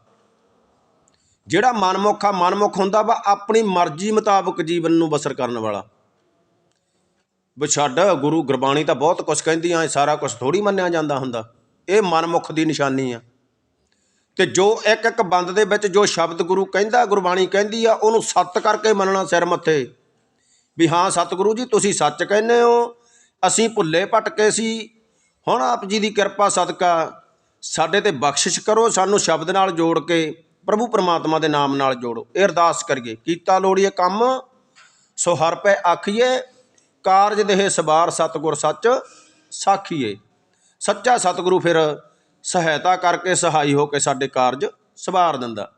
Speaker 1: ਜਿਹੜਾ ਮਨਮੁਖ ਆ, ਮਨਮੁਖ ਹੁੰਦਾ ਵਾ ਆਪਣੀ ਮਰਜ਼ੀ ਮੁਤਾਬਕ ਜੀਵਨ ਨੂੰ ਬਸਰ ਕਰਨ ਵਾਲਾ। ਵੀ ਛੱਡ, ਗੁਰੂ ਗੁਰਬਾਣੀ ਤਾਂ ਬਹੁਤ ਕੁਝ ਕਹਿੰਦੀ ਆ ਸਾਰਾ ਕੁਝ ਥੋੜੀ ਮੰਨਿਆ ਜਾਂਦਾ ਹੁੰਦਾ। ਇਹ ਮਨਮੁਖ ਦੀ ਨਿਸ਼ਾਨੀ ਆ। ਤੇ ਜੋ ਇੱਕ ਇੱਕ ਬੰਦ ਦੇ ਵਿੱਚ ਜੋ ਸ਼ਬਦ ਗੁਰੂ ਕਹਿੰਦਾ, ਗੁਰਬਾਣੀ ਕਹਿੰਦੀ ਆ, ਉਹਨੂੰ ਸੱਤ ਕਰਕੇ ਮੰਨਣਾ ਸਿਰ ਮੱਥੇ। ਵੀ ਹਾਂ ਸਤਿਗੁਰੂ ਜੀ, ਤੁਸੀਂ ਸੱਚ ਕਹਿੰਦੇ ਹੋ, ਅਸੀਂ ਭੁੱਲੇ ਭਟਕੇ ਸੀ। ਹੁਣ ਆਪ ਜੀ ਦੀ ਕਿਰਪਾ ਸਦਕਾ ਸਾਡੇ ਤੇ ਬਖਸ਼ਿਸ਼ ਕਰੋ, ਸਾਨੂੰ ਸ਼ਬਦ ਨਾਲ ਜੋੜ ਕੇ, ਪ੍ਰਭੂ ਪਰਮਾਤਮਾ ਦੇ ਨਾਮ ਨਾਲ ਜੋੜੋ। ਇਹ ਅਰਦਾਸ ਕਰੀਏ, ਕੀਤਾ ਲੋੜੀਏ ਕੰਮ, ਸੋ ਹਰ ਪੈ ਆਖੀਏ, ਕਾਰਜ ਦੇਹ ਸਵਾਰ ਸਤਿਗੁਰ ਸੱਚ ਸਾਖੀਏ। ਸੱਚਾ ਸਤਿਗੁਰੂ ਫਿਰ ਸਹਾਇਤਾ ਕਰਕੇ ਸਹਾਈ ਹੋ ਕੇ ਸਾਡੇ ਕਾਰਜ ਸਵਾਰ ਦਿੰਦਾ।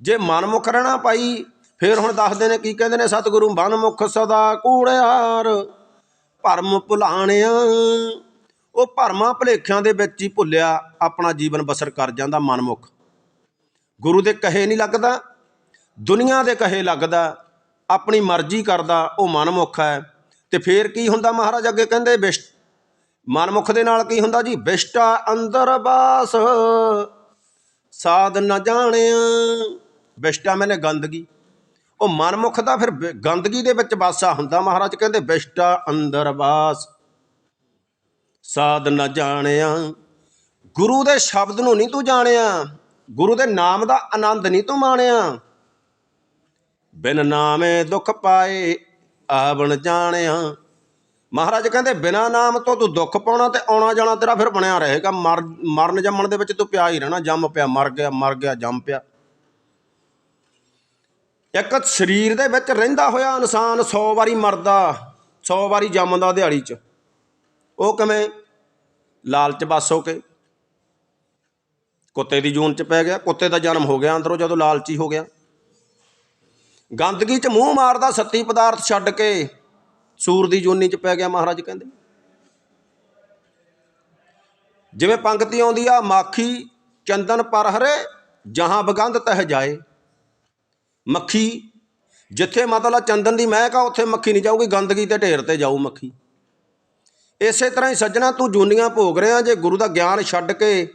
Speaker 1: ਜੇ ਮਨ ਮਨਮੁਖ ਰਹਿਣਾ ਪਾਈ ਫਿਰ ਹੁਣ ਦੱਸਦੇ ਨੇ ਕੀ ਕਹਿੰਦੇ ਨੇ, ਸਤਿਗੁਰੂ ਮਨਮੁਖ ਸਦਾ ਕੂੜਿਆਰ, ਭਰਮ ਭੁਲਾਣਿਆ। ਉਹ ਭਰਮਾਂ ਭੁਲੇਖਿਆਂ ਦੇ ਵਿੱਚ ਹੀ ਭੁੱਲਿਆ, ਆਪਣਾ ਜੀਵਨ ਬਸਰ ਕਰ ਜਾਂਦਾ ਮਨਮੁਖ। ਗੁਰੂ ਦੇ ਕਹੇ ਨਹੀਂ ਲੱਗਦਾ, ਦੁਨੀਆ ਦੇ ਕਹੇ ਲੱਗਦਾ, ਆਪਣੀ ਮਰਜ਼ੀ ਕਰਦਾ, ਉਹ ਮਨਮੁਖ ਹੈ। ਤੇ ਫੇਰ ਕੀ ਹੁੰਦਾ ਮਹਾਰਾਜ ਅੱਗੇ ਕਹਿੰਦੇ ਬਿਸ਼ ਮਨਮੁਖ ਦੇ ਨਾਲ ਕੀ ਹੁੰਦਾ ਜੀ? ਬਿਸ਼ਟਾ ਅੰਦਰ ਬਾਸ, ਸਾਧ ਨਾ ਜਾਣਿਆ। ਬਿਸ਼ਟਾ ਮੈਨੇ ਗੰਦਗੀ। ਉਹ ਮਨਮੁਖ ਦਾ ਫਿਰ ਬਿ- ਗੰਦਗੀ ਦੇ ਵਿੱਚ ਵਾਸਾ ਹੁੰਦਾ ਮਹਾਰਾਜ ਕਹਿੰਦੇ ਬਿਸ਼ਟਾ ਅੰਦਰ ਵਾਸ। ਸਾਧ ਨਾ ਜਾਣਿਆ। ਗੁਰੂ ਦੇ ਸ਼ਬਦ ਨੂੰ ਨਹੀਂ ਤੂੰ ਜਾਣਿਆ। ਗੁਰੂ ਦੇ ਨਾਮ ਦਾ ਆਨੰਦ ਨਹੀਂ ਤੂੰ ਮਾਣਿਆ। ਬਿਨ ਨਾਮੇ ਦੁੱਖ ਪਾਏ, ਆਵਣ ਜਾਣਿਆ। ਮਹਾਰਾਜ ਕਹਿੰਦੇ, ਬਿਨਾ ਨਾਮ ਤੋਂ ਤੂੰ ਦੁੱਖ ਪਾਉਣਾ ਤੇ ਆਉਣਾ ਜਾਣਾ ਤੇਰਾ ਫਿਰ ਬਣਿਆ ਰਹੇਗਾ। ਮਰ ਮਰਨ ਜੰਮਣ ਦੇ ਵਿੱਚ ਤੂੰ ਪਿਆ ਹੀ ਰਹਿਣਾ। ਜੰਮ ਪਿਆ, ਮਰ ਗਿਆ ਮਰ ਗਿਆ, ਜੰਮ ਪਿਆ। ਇੱਕ ਸਰੀਰ ਦੇ ਵਿੱਚ ਰਹਿੰਦਾ ਹੋਇਆ ਇਨਸਾਨ 100 ਵਾਰੀ ਮਰਦਾ 100 ਵਾਰੀ ਜੰਮਦਾ ਦਿਹਾੜੀ 'ਚ। ਉਹ ਕਿਵੇਂ? ਲਾਲਚ ਬਸ ਹੋ ਕੇ। ਕੁੱਤੇ ਦੀ ਜੂਨ 'ਚ ਪੈ ਗਿਆ। ਕੁੱਤੇ ਦਾ ਜਨਮ ਹੋ ਗਿਆ ਅੰਦਰੋਂ ਜਦੋਂ ਲਾਲਚੀ ਹੋ ਗਿਆ। ਗੰਦਗੀ 'ਚ ਮੂੰਹ ਮਾਰਦਾ, ਸੱਤੀ ਪਦਾਰਥ ਛੱਡ ਕੇ ਸੂਰ ਦੀ ਜੂਨੀ 'ਚ ਪੈ ਗਿਆ ਮਹਾਰਾਜ ਕਹਿੰਦੇ। ਜਿਵੇਂ ਪੰਕਤੀ ਆਉਂਦੀ ਆ, ਮਾਖੀ ਚੰਦਨ ਪਰ ਹਰੇ ਜਹਾਂ ਬਗੰਧ ਤਹ ਜਾਏ। ਮੱਖੀ। ਜਿੱਥੇ ਮਤਲਬ ਚੰਦਨ ਦੀ ਮਹਿਕ ਆ, ਉੱਥੇ ਮੱਖੀ ਨਹੀਂ ਜਾਊਗੀ, ਗੰਦਗੀ ਤੇ ਢੇਰ ਤੇ ਜਾਊ ਮੱਖੀ। ਇਸੇ ਤਰ੍ਹਾਂ ਹੀ ਸੱਜਣਾ, ਤੂੰ ਜੂਨੀਆਂ ਭੋਗ ਰਿਹਾ, ਜੇ ਗੁਰੂ ਦਾ ਗਿਆਨ ਛੱਡ ਕੇ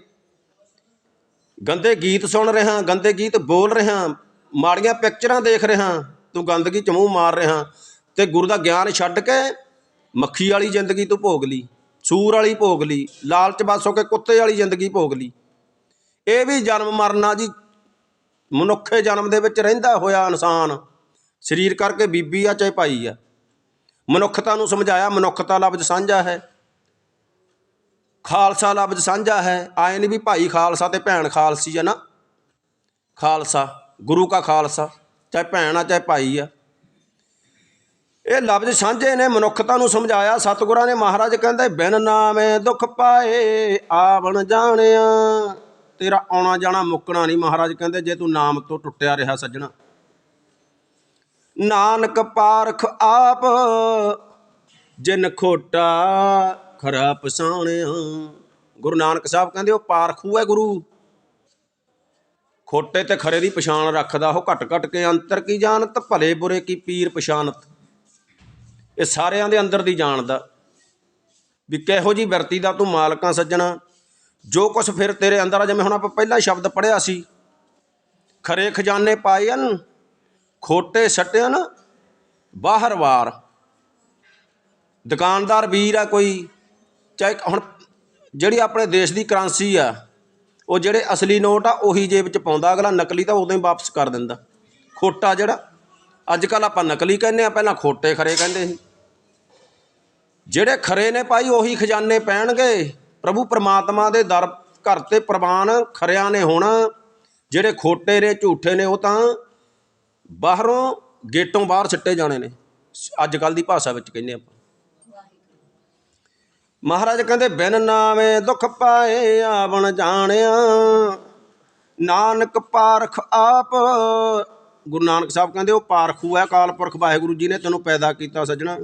Speaker 1: ਗੰਦੇ ਗੀਤ ਸੁਣ ਰਿਹਾ, ਗੰਦੇ ਗੀਤ ਬੋਲ ਰਿਹਾ, ਮਾੜੀਆਂ ਪਿਕਚਰਾਂ ਦੇਖ ਰਿਹਾ, ਤੂੰ ਗੰਦਗੀ ਚ ਮੂੰਹ ਮਾਰ ਰਿਹਾ, ਤੇ ਗੁਰੂ ਦਾ ਗਿਆਨ ਛੱਡ ਕੇ ਮੱਖੀ ਵਾਲੀ ਜ਼ਿੰਦਗੀ ਤੂੰ ਭੋਗ ਲਈ, ਸੂਰ ਵਾਲੀ ਭੋਗ ਲਈ, ਲਾਲਚ ਬਸ ਹੋ ਕੇ ਕੁੱਤੇ ਵਾਲੀ ਜ਼ਿੰਦਗੀ ਭੋਗ ਲਈ। ਇਹ ਵੀ ਜਨਮ ਮਰਨਾ ਜੀ ਮਨੁੱਖੇ ਜਨਮ ਦੇ ਵਿੱਚ ਰਹਿੰਦਾ ਹੋਇਆ ਇਨਸਾਨ ਸਰੀਰ ਕਰਕੇ ਬੀਬੀ ਆ ਚਾਹੇ ਭਾਈ ਆ। ਮਨੁੱਖਤਾ ਨੂੰ ਸਮਝਾਇਆ, ਮਨੁੱਖਤਾ ਲਫ਼ਜ਼ ਸਾਂਝਾ ਹੈ। ਖਾਲਸਾ ਲਫ਼ਜ਼ ਸਾਂਝਾ ਹੈ। ਆਏ ਨਹੀਂ ਵੀ ਭਾਈ ਖਾਲਸਾ ਤੇ ਭੈਣ ਖਾਲਸੀ ਆ ਨਾ। ਖਾਲਸਾ, ਗੁਰੂ ਕਾ ਖਾਲਸਾ, ਚਾਹੇ ਭੈਣ ਆ, ਚਾਹੇ ਭਾਈ ਆ। ਇਹ ਲਫ਼ਜ਼ ਸਾਂਝੇ ਨੇ, ਮਨੁੱਖਤਾ ਨੂੰ ਸਮਝਾਇਆ। ਸਤਿਗੁਰਾਂ ਨੇ ਮਹਾਰਾਜ ਕਹਿੰਦੇ, ਬਿਨ ਨਾਮੇ ਦੁੱਖ ਪਾਏ, ਆਵਣ ਜਾਣਿਆ। ਤੇਰਾ ਆਉਣਾ ਜਾਣਾ ਮੁੱਕਣਾ ਨਹੀਂ ਮਹਾਰਾਜ ਕਹਿੰਦੇ, ਜੇ ਤੂੰ ਨਾਮ ਤੋਂ ਟੁੱਟਿਆ ਰਿਹਾ ਸੱਜਣਾ। ਨਾਨਕ ਪਾਰਖ ਆਪ, ਜਿਨ ਖੋਟਾ ਖਰਾ ਪਸਾਣਿਆ ਗੁਰੂ ਨਾਨਕ ਸਾਹਿਬ ਕਹਿੰਦੇ, ਉਹ ਪਾਰਖੂ ਹੈ ਗੁਰੂ। ਖੋਟੇ ਤੇ ਖਰੇ ਦੀ ਪਛਾਣ ਰੱਖਦਾ, ਉਹ ਘਟ ਘਟ ਕੇ ਅੰਤਰ ਕੀ ਜਾਣਤ, ਭਲੇ ਬੁਰੇ ਕੀ ਪੀਰ ਪਛਾਨਤ ਇਹ ਸਾਰਿਆਂ ਦੇ ਅੰਦਰ ਦੀ ਜਾਣਦਾ। ਵੀ ਕਿਹੋ ਜੀ ਵਰਤੀ ਦਾ ਤੂੰ ਮਾਲਕਾਂ ਸੱਜਣਾ। ਜੋ ਕੁਛ ਫਿਰ ਤੇਰੇ ਅੰਦਰ ਆ, ਜਿਵੇਂ ਹੁਣ ਆਪਾਂ ਪਹਿਲਾ ਸ਼ਬਦ ਪੜਿਆ ਸੀ, ਖਰੇ ਖਜ਼ਾਨੇ ਪਾਏ ਹਨ, ਖੋਟੇ ਸੱਟਿਆਂ ਨਾ ਬਾਹਰ ਵਾਰ। ਦੁਕਾਨਦਾਰ ਵੀਰ ਆ ਕੋਈ, ਚਾਹੇ ਹੁਣ ਜਿਹੜੀ ਆਪਣੇ ਦੇਸ਼ ਦੀ ਕਰੰਸੀ ਆ, ਉਹ ਜਿਹੜੇ ਅਸਲੀ ਨੋਟ ਆ, ਉਹੀ ਜੇਬ ਚ ਪਾਉਂਦਾ, ਅਗਲਾ ਨਕਲੀ ਤਾਂ ਉਦੋਂ ਹੀ ਵਾਪਸ ਕਰ ਦਿੰਦਾ। ਖੋਟਾ ਜਿਹੜਾ ਅੱਜ ਕੱਲ ਆਪਾਂ ਨਕਲੀ ਕਹਿੰਦੇ ਆ, ਪਹਿਲਾਂ ਖੋਟੇ ਖਰੇ ਕਹਿੰਦੇ ਸੀ। ਜਿਹੜੇ ਖਰੇ ਨੇ ਭਾਈ, ਉਹੀ ਖਜ਼ਾਨੇ ਪੈਣਗੇ। ਪ੍ਰਭੂ ਪ੍ਰਮਾਤਮਾ ਦੇ ਦਰ ਘਰ ਤੇ ਪ੍ਰਵਾਨ ਖਰਿਆਂ ਨੇ ਹੋਣਾ। ਜਿਹੜੇ ਖੋਟੇ ਨੇ, ਝੂਠੇ ਨੇ, ਉਹ ਤਾਂ ਬਾਹਰੋਂ ਗੇਟੋਂ ਬਾਹਰ ਸਿੱਟੇ ਜਾਣੇ ਨੇ। ਅੱਜ ਕੱਲ ਦੀ ਭਾਸ਼ਾ ਵਿੱਚ ਕਹਿੰਦੇ ਆਪਾਂ। ਮਹਾਰਾਜ ਕਹਿੰਦੇ, ਬਿਨ ਨਾਵੇਂ ਦੁੱਖ ਪਾਏ ਆਵਣ ਜਾਣਿਆ। ਨਾਨਕ ਪਾਰਖ ਆਪ, ਗੁਰੂ ਨਾਨਕ ਸਾਹਿਬ ਕਹਿੰਦੇ, ਉਹ ਪਾਰਖੂ ਹੈ, ਅਕਾਲ ਪੁਰਖ ਵਾਹਿਗੁਰੂ ਜੀ ਨੇ ਤੈਨੂੰ ਪੈਦਾ ਕੀਤਾ ਸੱਜਣਾ।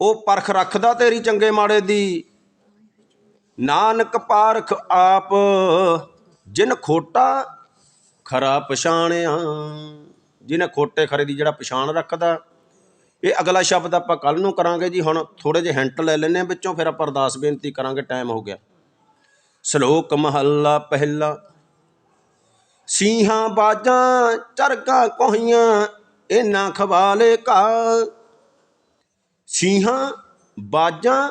Speaker 1: ਉਹ ਪਰਖ ਰੱਖਦਾ ਤੇਰੀ ਚੰਗੇ ਮਾੜੇ ਦੀ। ਨਾਨਕ ਪਾਰਖ ਆਪ, ਜਿਨ ਖੋਟਾ ਖਰਾ ਪਛਾਣਿਆ। ਜਿਹਨੇ ਖੋਟੇ ਖਰੇ ਦੀ ਜਿਹੜਾ ਪਛਾਣ ਰੱਖਦਾ। ਇਹ ਅਗਲਾ ਸ਼ਬਦ ਆਪਾਂ ਕੱਲ ਨੂੰ ਕਰਾਂਗੇ ਜੀ, ਹੁਣ ਥੋੜੇ ਜਿਹੇ ਹਿੰਟ ਲੈ ਲੈਨੇ ਆ ਵਿੱਚੋਂ, ਫਿਰ ਆਪਾਂ ਅਰਦਾਸ ਬੇਨਤੀ ਕਰਾਂਗੇ, ਟਾਈਮ ਹੋ ਗਿਆ। ਸ਼ਲੋਕ ਮਹੱਲਾ ਪਹਿਲਾ, ਸੀਹਾਂ ਬਾਜਾਂ ਚਰਕਾ ਕੋਹੀਆਂ, ਇਹਨਾਂ ਖਵਾਲੇ ਕਾ ਸਿੰਘਾਂ ਬਾਜਾਂ,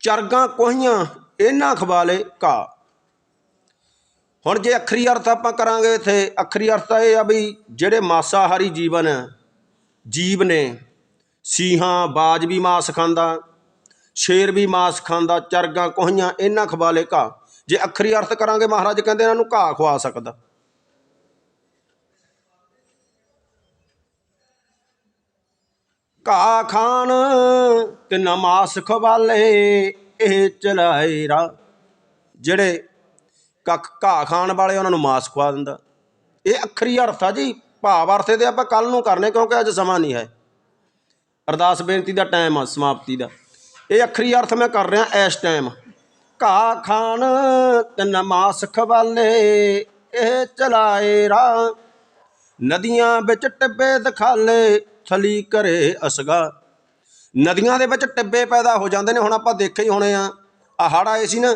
Speaker 1: ਚਰਗਾਂ ਕੋਹੀਆਂ, ਇਹਨਾਂ ਖਵਾਲੇ ਕਾ ਹੁਣ ਜੇ ਅਖਰੀ ਅਰਥ ਆਪਾਂ ਕਰਾਂਗੇ ਇੱਥੇ, ਅਖਰੀ ਅਰਥ ਇਹ ਆ ਵੀ ਜਿਹੜੇ ਮਾਸਾਹਾਰੀ ਜੀਵਨ ਜੀਵ ਨੇ ਸੀਹਾਂ ਬਾਜ ਵੀ ਮਾਸ ਖਾਂਦਾ, ਸ਼ੇਰ ਵੀ ਮਾਸ ਖਾਂਦਾ, ਚਰਗਾ ਕੋਹੀਆਂ, ਇਹਨਾਂ ਖਵਾਲੇ ਘਾ। ਜੇ ਅਖਰੀ ਅਰਥ ਕਰਾਂਗੇ ਮਹਾਰਾਜ, ਕਹਿੰਦੇ ਇਹਨਾਂ ਨੂੰ ਘਾਹ ਖਵਾ ਸਕਦਾ। ਘਾਹ ਖਾਣ ਤੇ ਨਮਾਸ ਖਵਾਲੇ, ਇਹ ਚਲਾਏ ਰਾ। ਜਿਹੜੇ ਕੱਖ ਘਾਹ ਖਾਣ ਵਾਲੇ ਉਹਨਾਂ ਨੂੰ ਮਾਸ ਖਵਾ ਦਿੰਦਾ। ਇਹ ਅਖਰੀ ਅਰਥ ਆ ਜੀ, ਭਾਵ ਅਰਥ ਤੇ ਆਪਾਂ ਕੱਲ ਨੂੰ ਕਰਨੇ, ਕਿਉਂਕਿ ਅੱਜ ਸਮਾਂ ਨਹੀਂ ਹੈ। ਅਰਦਾਸ ਬੇਨਤੀ ਦਾ ਟਾਈਮ ਆ, ਸਮਾਪਤੀ ਦਾ। ਇਹ ਅਖਰੀ ਅਰਥ ਮੈਂ ਕਰ ਰਿਹਾ ਇਸ ਟਾਈਮ ਘਾਹ ਖਾਣ ਤੇ ਨਮਾਸ ਖਵਾਲੇ, ਇਹ ਚਲਾਏ ਰਾ। ਨਦੀਆਂ ਵਿੱਚ ਟਿੱਬੇ ਦਿਖਾਲੇ ਥਲੀ ਘਰੇ ਅਸਗਾ। ਨਦੀਆਂ ਦੇ ਵਿੱਚ ਟਿੱਬੇ ਪੈਦਾ ਹੋ ਜਾਂਦੇ ਨੇ, ਹੁਣ ਆਪਾਂ ਦੇਖੇ ਹੀ ਹੋਣੇ ਆ। ਆ ਹੜ੍ਹ ਆਏ ਸੀ ਨਾ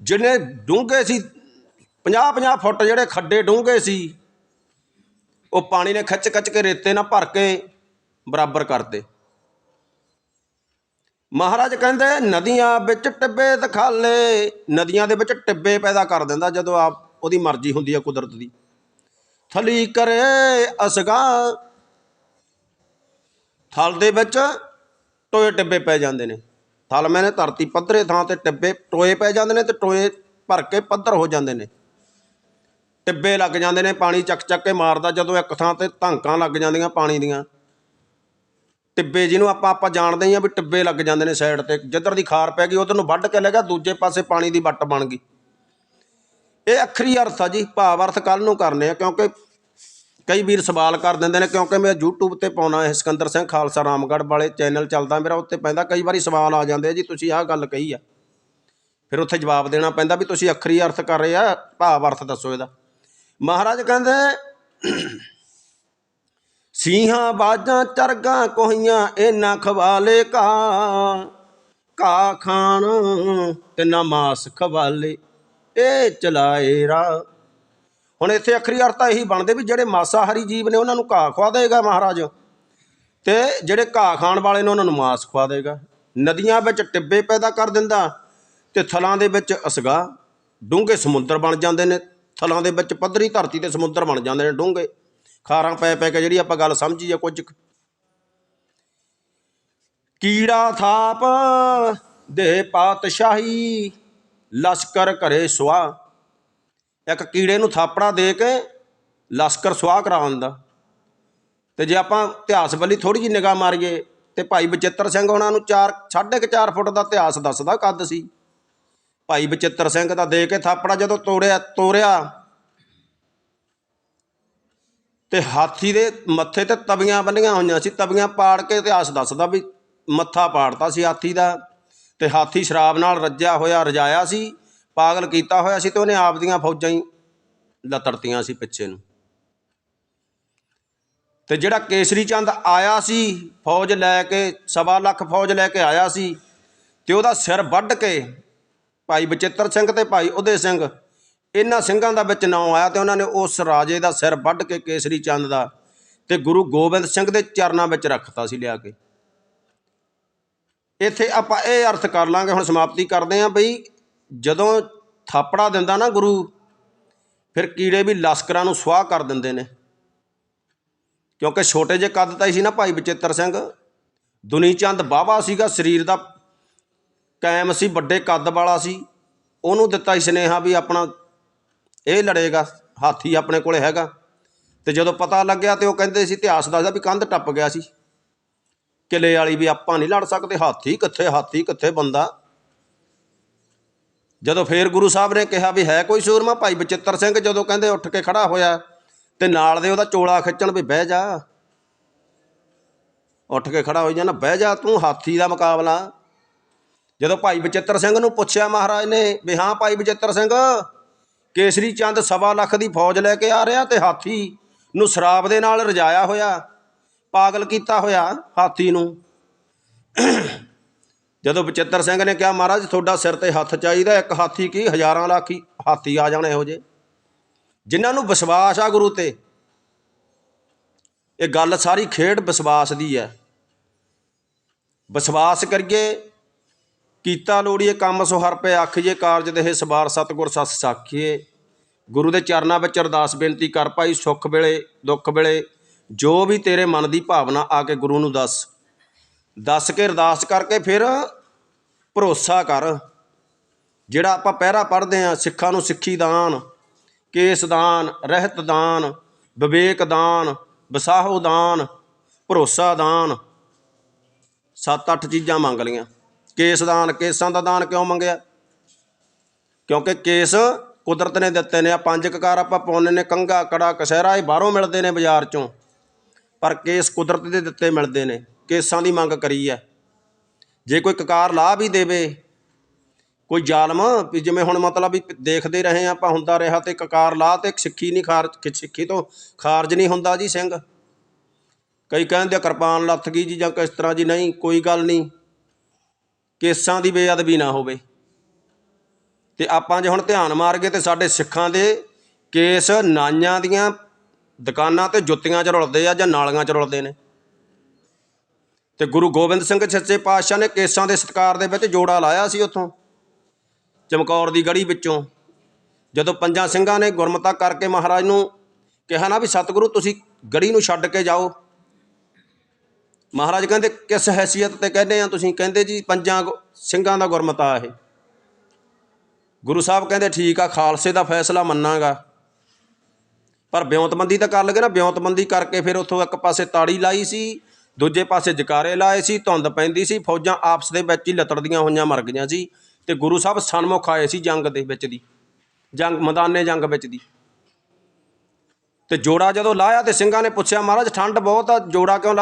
Speaker 1: ਜਿਹਨੇ ਡੂੰਘੇ ਸੀ 50 50 ਫੁੱਟ ਜਿਹੜੇ ਖੱਡੇ ਡੂੰਘੇ ਸੀ, ਉਹ ਪਾਣੀ ਨੇ ਖਿੱਚ ਖਿੱਚ ਕੇ ਰੇਤੇ ਨਾਲ ਭਰ ਕੇ ਬਰਾਬਰ ਕਰਤੇ। ਮਹਾਰਾਜ ਕਹਿੰਦੇ, ਨਦੀਆਂ ਵਿੱਚ ਟਿੱਬੇ ਦਿਖਾਲੇ। ਨਦੀਆਂ ਦੇ ਵਿੱਚ ਟਿੱਬੇ ਪੈਦਾ ਕਰ ਦਿੰਦਾ, ਜਦੋਂ ਆਪ ਉਹਦੀ ਮਰਜ਼ੀ ਹੁੰਦੀ ਹੈ ਕੁਦਰਤ ਦੀ। ਥਲੀ ਕਰੇ ਅਸਗਾ। ਥਲ ਦੇ ਵਿੱਚ ਟੋਏ ਟਿੱਬੇ ਪੈ ਜਾਂਦੇ ਨੇ। ਥਲ ਮੈਨੇ ਧਰਤੀ ਪੱਧਰੇ ਥਾਂ ਤੇ ਟਿੱਬੇ, ਟੋਏ ਪੈ ਜਾਂਦੇ ਨੇ ਤੇ ਟੋਏ ਭਰ ਕੇ ਪੱਧਰ ਹੋ ਜਾਂਦੇ ਨੇ। ਟਿੱਬੇ ਲੱਗ ਜਾਂਦੇ ਨੇ, ਪਾਣੀ ਚੱਕ ਚੱਕ ਕੇ ਮਾਰਦਾ, ਜਦੋਂ ਇੱਕ ਥਾਂ ਤੇ ਧਾਂਕਾਂ ਲੱਗ ਜਾਂਦੀਆਂ ਪਾਣੀ ਦੀਆਂ। ਟਿੱਬੇ ਜਿਹਨੂੰ ਆਪਾਂ ਆਪਾਂ ਜਾਣਦੇ ਹੀ ਆ ਵੀ ਟਿੱਬੇ ਲੱਗ ਜਾਂਦੇ ਨੇ ਸਾਈਡ ਤੇ। ਜਿੱਧਰ ਦੀ ਖਾਰ ਪੈ ਗਈ, ਉਧਰ ਨੂੰ ਵੱਢ ਕੇ ਲੈ ਗਿਆ, ਦੂਜੇ ਪਾਸੇ ਪਾਣੀ ਦੀ ਵੱਟ ਬਣ ਗਈ। ਇਹ ਅਖਰੀ ਅਰਥ ਆ ਜੀ, ਭਾਵ ਅਰਥ ਕੱਲ ਨੂੰ ਕਰਨੇ ਆ, ਕਿਉਂਕਿ ਕਈ ਵੀਰ ਸਵਾਲ ਕਰ ਦਿੰਦੇ ਨੇ, ਕਿਉਂਕਿ ਮੈਂ YouTube ਤੇ ਪਾਉਣਾ ਹੈ ਸਿਕੰਦਰ ਸਿੰਘ ਖਾਲਸਾ ਰਾਮਗੜ੍ਹ ਵਾਲੇ ਚੈਨਲ ਚੱਲਦਾ ਮੇਰਾ ਉੱਤੇ ਪੈਂਦਾ, ਕਈ ਵਾਰੀ ਸਵਾਲ ਆ ਜਾਂਦੇ ਆ ਜੀ, ਤੁਸੀਂ ਆਹ ਗੱਲ ਕਹੀ ਆ। ਫਿਰ ਉੱਥੇ ਜਵਾਬ ਦੇਣਾ ਪੈਂਦਾ ਵੀ ਤੁਸੀਂ ਅਖਰੀ ਅਰਥ ਕਰ ਰਹੇ ਆ, ਭਾਵ ਅਰਥ ਦੱਸੋ ਇਹਦਾ। ਮਹਾਰਾਜ ਕਹਿੰਦੇ, ਸੀਹਾਂ, ਬਾਜਾਂ, ਚਰਗਾ ਕੋਹੀਆਂ, ਇਹਨਾਂ ਖਵਾਲੇ ਕਾ ਕਾ ਖਾਣ ਤੇ ਨਾ ਮਾਸ ਖਵਾਲੇ, ਇਹ ਚਲਾਏ ਰਾ ਹੁਣ ਇੱਥੇ ਅਖਰੀ ਅਰਥ ਤਾਂ ਇਹੀ ਬਣਦੇ ਵੀ ਜਿਹੜੇ ਮਾਸਾਹਾਰੀ ਜੀਵ ਨੇ ਉਹਨਾਂ ਨੂੰ ਘਾਹ ਖਵਾ ਦੇਗਾ ਮਹਾਰਾਜ। ਤੇ ਜਿਹੜੇ ਘਾਹ ਖਾਣ ਵਾਲੇ ਨੇ ਉਹਨਾਂ ਨੂੰ ਮਾਸ ਖਵਾ ਦੇਗਾ। ਨਦੀਆਂ ਵਿੱਚ ਟਿੱਬੇ ਪੈਦਾ ਕਰ ਦਿੰਦਾ ਤੇ ਥਲਾਂ ਦੇ ਵਿੱਚ ਅਸਗਾ। ਡੂੰਘੇ ਸਮੁੰਦਰ ਬਣ ਜਾਂਦੇ ਨੇ। ਥਲਾਂ ਦੇ ਵਿੱਚ ਪੱਧਰੀ ਧਰਤੀ ਤੇ ਸਮੁੰਦਰ ਬਣ ਜਾਂਦੇ ਨੇ ਡੂੰਘੇ। ਖਾਰਾਂ ਪੈ ਪੈ ਕੇ ਜਿਹੜੀ ਆਪਾਂ ਗੱਲ ਸਮਝੀ ਆ ਕੁਝ ਕੀੜਾ ਥਾਪ ਦੇ ਪਾਤਸ਼ਾਹੀ, ਲਸ਼ਕਰ ਘਰੇ ਸੁਆ। ਇੱਕ ਕੀੜੇ ਨੂੰ ਥਾਪੜਾ ਦੇ ਕੇ ਲਸ਼ਕਰ ਸੁਆਹ ਕਰਾ ਕਰਾਉਣ ਤੇ ਜੇ ਆਪਾਂ ਇਤਿਹਾਸ ਵੱਲੀ ਥੋੜੀ ਜਿਹੀ ਨਿਗਾਹ ਮਾਰੀਏ, ਤੇ ਭਾਈ ਬਚਿੱਤਰ ਸਿੰਘ ਉਹਨਾਂ ਨੂੰ 4 4.5 4 ਫੁੱਟ ਦਾ ਇਤਿਹਾਸ ਦੱਸਦਾ ਕੱਦ ਸੀ। ਭਾਈ ਬਚਿੱਤਰ ਸਿੰਘ ਦਾ ਦੇ ਕੇ ਥਾਪੜਾ ਜਦੋਂ ਤੋੜਿਆ ਤੋੜਿਆ, ਤੇ ਹਾਥੀ ਦੇ ਮੱਥੇ ਤੇ ਤਵੀਆਂ ਬੰਨੀਆਂ ਹੋਈਆਂ ਸੀ, ਤਵੀਆਂ ਪਾੜ ਕੇ ਇਤਿਹਾਸ ਦੱਸਦਾ ਵੀ ਮੱਥਾ ਪਾੜਤਾ ਸੀ ਹਾਥੀ ਦਾ, ਤੇ ਹਾਥੀ ਸ਼ਰਾਬ ਨਾਲ ਰੱਜਿਆ ਹੋਇਆ ਰਜਾਇਆ ਸੀ। ਪਾਗਲ ਕੀਤਾ ਹੋਇਆ ਸੀ ਤੇ ਉਹਨੇ ਆਪ ਦੀਆਂ ਫੌਜਾਂ ਹੀ ਲਤੜਤੀਆਂ ਸੀ ਪਿੱਛੇ ਨੂੰ। ਤੇ ਜਿਹੜਾ ਕੇਸਰੀ ਚੰਦ ਆਇਆ ਸੀ, ਫੌਜ ਲੈ ਕੇ, ਸਵਾ ਲੱਖ ਫੌਜ ਲੈ ਕੇ ਆਇਆ ਸੀ, ਤੇ ਉਹਦਾ ਸਿਰ ਵੱਢ ਕੇ ਭਾਈ ਬਚਿੱਤਰ ਸਿੰਘ ਤੇ ਭਾਈ ਉਦੇ ਸਿੰਘ, ਇਹਨਾਂ ਸਿੰਘਾਂ ਦਾ ਵਿੱਚ ਨਾਂ ਆਇਆ ਤੇ ਉਹਨਾਂ ਨੇ ਉਸ ਰਾਜੇ ਦਾ ਸਿਰ ਵੱਢ ਕੇ ਕੇਸਰੀ ਚੰਦ ਦਾ ਤੇ ਗੁਰੂ ਗੋਬਿੰਦ ਸਿੰਘ ਦੇ ਚਰਨਾਂ ਵਿੱਚ ਰੱਖਤਾ ਸੀ ਲਿਆ ਕੇ। ਇੱਥੇ ਆਪਾਂ ਇਹ ਅਰਥ ਕਰ ਲਾਂਗੇ, ਹੁਣ ਸਮਾਪਤੀ ਕਰਦੇ ਆਂ ਬਈ ਜਦੋਂ ਥਾਪੜਾ ਦਿੰਦਾ ਨਾ ਗੁਰੂ, ਫਿਰ ਕੀੜੇ ਵੀ ਲਸਕਰਾਂ ਨੂੰ ਸੁਆਹ ਕਰ ਦਿੰਦੇ ਨੇ। ਕਿਉਂਕਿ ਛੋਟੇ ਜਿਹੇ ਕੱਦ ਤਾਂ ਹੀ ਸੀ ਨਾ ਭਾਈ ਬਚਿੱਤਰ ਸਿੰਘ। ਦੁਨੀ ਚੰਦ ਬਾਵਾ ਸੀਗਾ, ਸਰੀਰ ਦਾ ਕਾਇਮ ਸੀ, ਵੱਡੇ ਕੱਦ ਵਾਲਾ ਸੀ। ਉਹਨੂੰ ਦਿੱਤਾ ਸੀ ਸੁਨੇਹਾ ਵੀ ਆਪਣਾ ਇਹ ਲੜੇਗਾ, ਹਾਥੀ ਆਪਣੇ ਕੋਲੇ ਹੈਗਾ। ਤੇ ਜਦੋਂ ਪਤਾ ਲੱਗਿਆ ਤੇ ਉਹ ਕਹਿੰਦੇ ਸੀ, ਇਤਿਹਾਸ ਦੱਸਦਾ ਵੀ ਕੰਧ ਟੱਪ ਗਿਆ ਸੀ। ਕਿਲੇ ਵਾਲੀ ਵੀ ਆਪਾਂ ਨਹੀਂ ਲੜ ਸਕਦੇ, ਹਾਥੀ ਕਿੱਥੇ ਹਾਥੀ ਕਿੱਥੇ ਬੰਦਾ। ਜਦੋਂ ਫੇਰ ਗੁਰੂ ਸਾਹਿਬ ਨੇ ਕਿਹਾ ਵੀ ਹੈ ਕੋਈ ਸੂਰਮਾ, ਭਾਈ ਬਚਿੱਤਰ ਸਿੰਘ ਜਦੋਂ ਕਹਿੰਦੇ ਉੱਠ ਕੇ ਖੜਾ ਹੋਇਆ ਤੇ ਨਾਲ ਦੇ ਉਹਦਾ ਚੋਲਾ ਖਿੱਚਣ ਵੀ ਬਹਿ ਜਾ। ਉੱਠ ਕੇ ਖੜਾ ਹੋਈ ਜਾਣਾ ਬਹਿ ਜਾ ਤੂੰ ਹਾਥੀ ਦਾ ਮੁਕਾਬਲਾ। ਜਦੋਂ ਭਾਈ ਬਚਿੱਤਰ ਸਿੰਘ ਨੂੰ ਪੁੱਛਿਆ ਮਹਾਰਾਜ ਨੇ ਵੀ ਹਾਂ ਭਾਈ ਬਚਿੱਤਰ ਸਿੰਘ, ਕੇਸਰੀ ਚੰਦ ਸਵਾ ਲੱਖ ਦੀ ਫੌਜ ਲੈ ਕੇ ਆ ਰਿਹਾ ਤੇ ਹਾਥੀ ਨੂੰ ਸ਼ਰਾਬ ਦੇ ਨਾਲ ਰਜਾਇਆ ਹੋਇਆ, ਪਾਗਲ ਕੀਤਾ ਹੋਇਆ ਹਾਥੀ ਨੂੰ। ਜਦੋਂ ਬਚਿੱਤਰ ਸਿੰਘ ਨੇ ਕਿਹਾ, ਮਹਾਰਾਜ, ਤੁਹਾਡਾ ਸਿਰ ਤੇ ਹੱਥ ਚਾਹੀਦਾ, ਇੱਕ ਹਾਥੀ ਕੀ? ਹਜ਼ਾਰਾਂ ਲੱਖ ਹਾਥੀ ਆ ਜਾਣ ਇਹੋ ਜੇ ਜਿਨ੍ਹਾਂ ਨੂੰ ਵਿਸ਼ਵਾਸ ਆ ਗੁਰੂ ਤੇ, ਇਹ ਗੱਲ ਸਾਰੀ ਖੇਡ ਵਿਸ਼ਵਾਸ ਦੀ ਹੈ। ਵਿਸ਼ਵਾਸ ਕਰੀਏ, ਕੀਤਾ ਲੋੜੀਏ ਕੰਮ ਸੋ ਹਰ ਪੇ ਆਖੀਏ, ਕਾਰਜ ਦੇਹ ਸਵਾਰ ਸਤਿਗੁਰ ਸਤ ਸਾਖੀਏ। ਗੁਰੂ ਦੇ ਚਰਨਾਂ ਵਿੱਚ ਅਰਦਾਸ ਬੇਨਤੀ ਕਰ ਪਾਈ ਸੁੱਖ ਵੇਲੇ, ਦੁੱਖ ਵੇਲੇ, ਜੋ ਵੀ ਤੇਰੇ ਮਨ ਦੀ ਭਾਵਨਾ ਆ ਕੇ ਗੁਰੂ ਨੂੰ ਦੱਸ। ਦੱਸ ਕੇ ਅਰਦਾਸ ਕਰਕੇ ਫਿਰ ਭਰੋਸਾ ਕਰ। ਜਿਹੜਾ ਆਪਾਂ ਪਹਿਰਾ ਪੜ੍ਹਦੇ ਆ ਸਿੱਖਾਂ ਨੂੰ ਸਿੱਖੀ ਦਾਨ, ਕੇਸ ਦਾਨ, ਰਹਿਤ ਦਾਨ, ਵਿਵੇਕ ਦਾਨ, ਵਿਸਾਹੋ ਦਾਨ, ਭਰੋਸਾ ਦਾਨ ਸੱਤ ਅੱਠ ਚੀਜ਼ਾਂ ਮੰਗ ਲਈਆਂ। ਕੇਸ ਦਾਨ, ਕੇਸਾਂ ਦਾ ਦਾਨ ਕਿਉਂ ਮੰਗਿਆ? ਕਿਉਂਕਿ ਕੇਸ ਕੁਦਰਤ ਨੇ ਦਿੱਤੇ ਨੇ, ਆ ਪੰਜ ਕਕਾਰ ਆਪਾਂ ਪਾਉਂਦੇ ਨੇ ਕੰਗਾ ਕੜਾ, ਕਸਹਿਰਾ, ਇਹ ਬਾਹਰੋਂ ਮਿਲਦੇ ਨੇ ਬਾਜ਼ਾਰ ਚੋਂ। ਪਰ ਕੇਸ ਕੁਦਰਤ ਦੇ ਦਿੱਤੇ ਮਿਲਦੇ ਨੇ। ਕੇਸਾਂ ਦੀ ਮੰਗ ਕਰੀ ਹੈ। ਜੇ ਕੋਈ ਕਕਾਰ ਲਾਹ ਵੀ ਦੇਵੇ, ਕੋਈ ਜ਼ਾਲਮ, ਵੀ ਜਿਵੇਂ ਹੁਣ ਮਤਲਬ ਵੀ ਦੇਖਦੇ ਰਹੇ ਹਾਂ ਆਪਾਂ ਹੁੰਦਾ ਰਿਹਾ ਤੇ ਕਕਾਰ ਲਾਹ ਤੇ ਸਿੱਖੀ ਨਹੀਂ ਖਾਰਜ ਸਿੱਖੀ ਤੋਂ ਖਾਰਜ ਨਹੀਂ ਹੁੰਦਾ ਜੀ ਸਿੰਘ। ਕਈ ਕਹਿੰਦੇ ਆ, ਕਿਰਪਾਨ ਲੱਥ ਗਈ ਜੀ ਜਾਂ ਕਿਸ ਤਰ੍ਹਾਂ ਜੀ, ਨਹੀਂ, ਕੋਈ ਗੱਲ ਨਹੀਂ। ਕੇਸਾਂ ਦੀ ਬੇਅਦਬੀ ਨਾ ਹੋਵੇ। ਤੇ ਆਪਾਂ ਜੇ ਹੁਣ ਧਿਆਨ ਮਾਰ ਗਏ ਤੇ ਸਾਡੇ ਸਿੱਖਾਂ ਦੇ ਕੇਸ ਨਾਈਆਂ ਦੀਆਂ ਦੁਕਾਨਾਂ ਤੇ ਜੁੱਤੀਆਂ 'ਚ ਰੁਲਦੇ ਆ ਜਾਂ ਨਾਲੀਆਂ 'ਚ ਰੁਲਦੇ ਨੇ। ਤੇ ਗੁਰੂ ਗੋਬਿੰਦ ਸਿੰਘ ਸੱਚੇ ਪਾਤਸ਼ਾਹ ਨੇ ਕੇਸਾਂ ਦੇ ਸਤਕਾਰ ਦੇ ਵਿੱਚ ਜੋੜਾ ਲਾਇਆ ਸੀ ਉੱਥੋਂ, ਚਮਕੌਰ ਦੀ ਗੜੀ ਵਿੱਚੋਂ। ਜਦੋਂ ਪੰਜਾਂ ਸਿੰਘਾਂ ਨੇ ਗੁਰਮਤਾ ਕਰਕੇ ਮਹਾਰਾਜ ਨੂੰ ਕਿਹਾ ਨਾ ਵੀ, ਸਤਿਗੁਰੂ, ਤੁਸੀਂ ਗੜੀ ਨੂੰ ਛੱਡ ਕੇ ਜਾਓ। ਮਹਾਰਾਜ ਕਹਿੰਦੇ, ਕਿਸ ਹੈਸੀਅਤ ਤੇ ਕਹਿੰਦੇ ਆ ਤੁਸੀਂ? ਕਹਿੰਦੇ ਜੀ, ਪੰਜਾਂ ਗੁ- ਸਿੰਘਾਂ ਦਾ ਗੁਰਮਤਾ ਇਹ। ਗੁਰੂ ਸਾਹਿਬ ਕਹਿੰਦੇ, ਠੀਕ ਆ, ਖਾਲਸੇ ਦਾ ਫੈਸਲਾ ਮੰਨਾਂਗਾ। ਪਰ ਬਿਉਂਤਬੰਦੀ ਤਾਂ ਕਰ ਲਗੇ ਨਾ, ਬਿਉਂਤਬੰਦੀ ਕਰਕੇ ਫਿਰ ਉੱਥੋਂ ਇੱਕ ਪਾਸੇ ਤਾੜੀ ਲਾਈ ਸੀ। ਦੂਜੇ ਪਾਸੇ ਜਕਾਰੇ ਲਾਏ ਸੀ, ਧੁੰਦ ਪੈਂਦੀ ਸੀ, ਫੌਜਾਂ ਆਪਸ ਦੇ ਵਿੱਚ ਹੀ ਲਤੜਦੀਆਂ ਹੋਈਆਂ ਮਰ ਗਈਆਂ ਸੀ ਤੇ ਗੁਰੂ ਸਾਹਿਬ ਸਨਮੁਖ ਆਏ ਸੀ ਜੰਗ ਦੇ ਵਿੱਚ ਦੀ, ਜੰਗ ਮੈਦਾਨੇ ਜੰਗ ਵਿੱਚ ਦੀ। ਤੇ ਜੋੜਾ ਜਦੋਂ ਲਾਇਆ ਤੇ ਸਿੰਘਾਂ ਨੇ ਪੁੱਛਿਆ, ਮਹਾਰਾਜ, ਠੰਡ ਬਹੁਤ ਆ, ਜੋੜਾ ਕਿਉਂ ਲਾ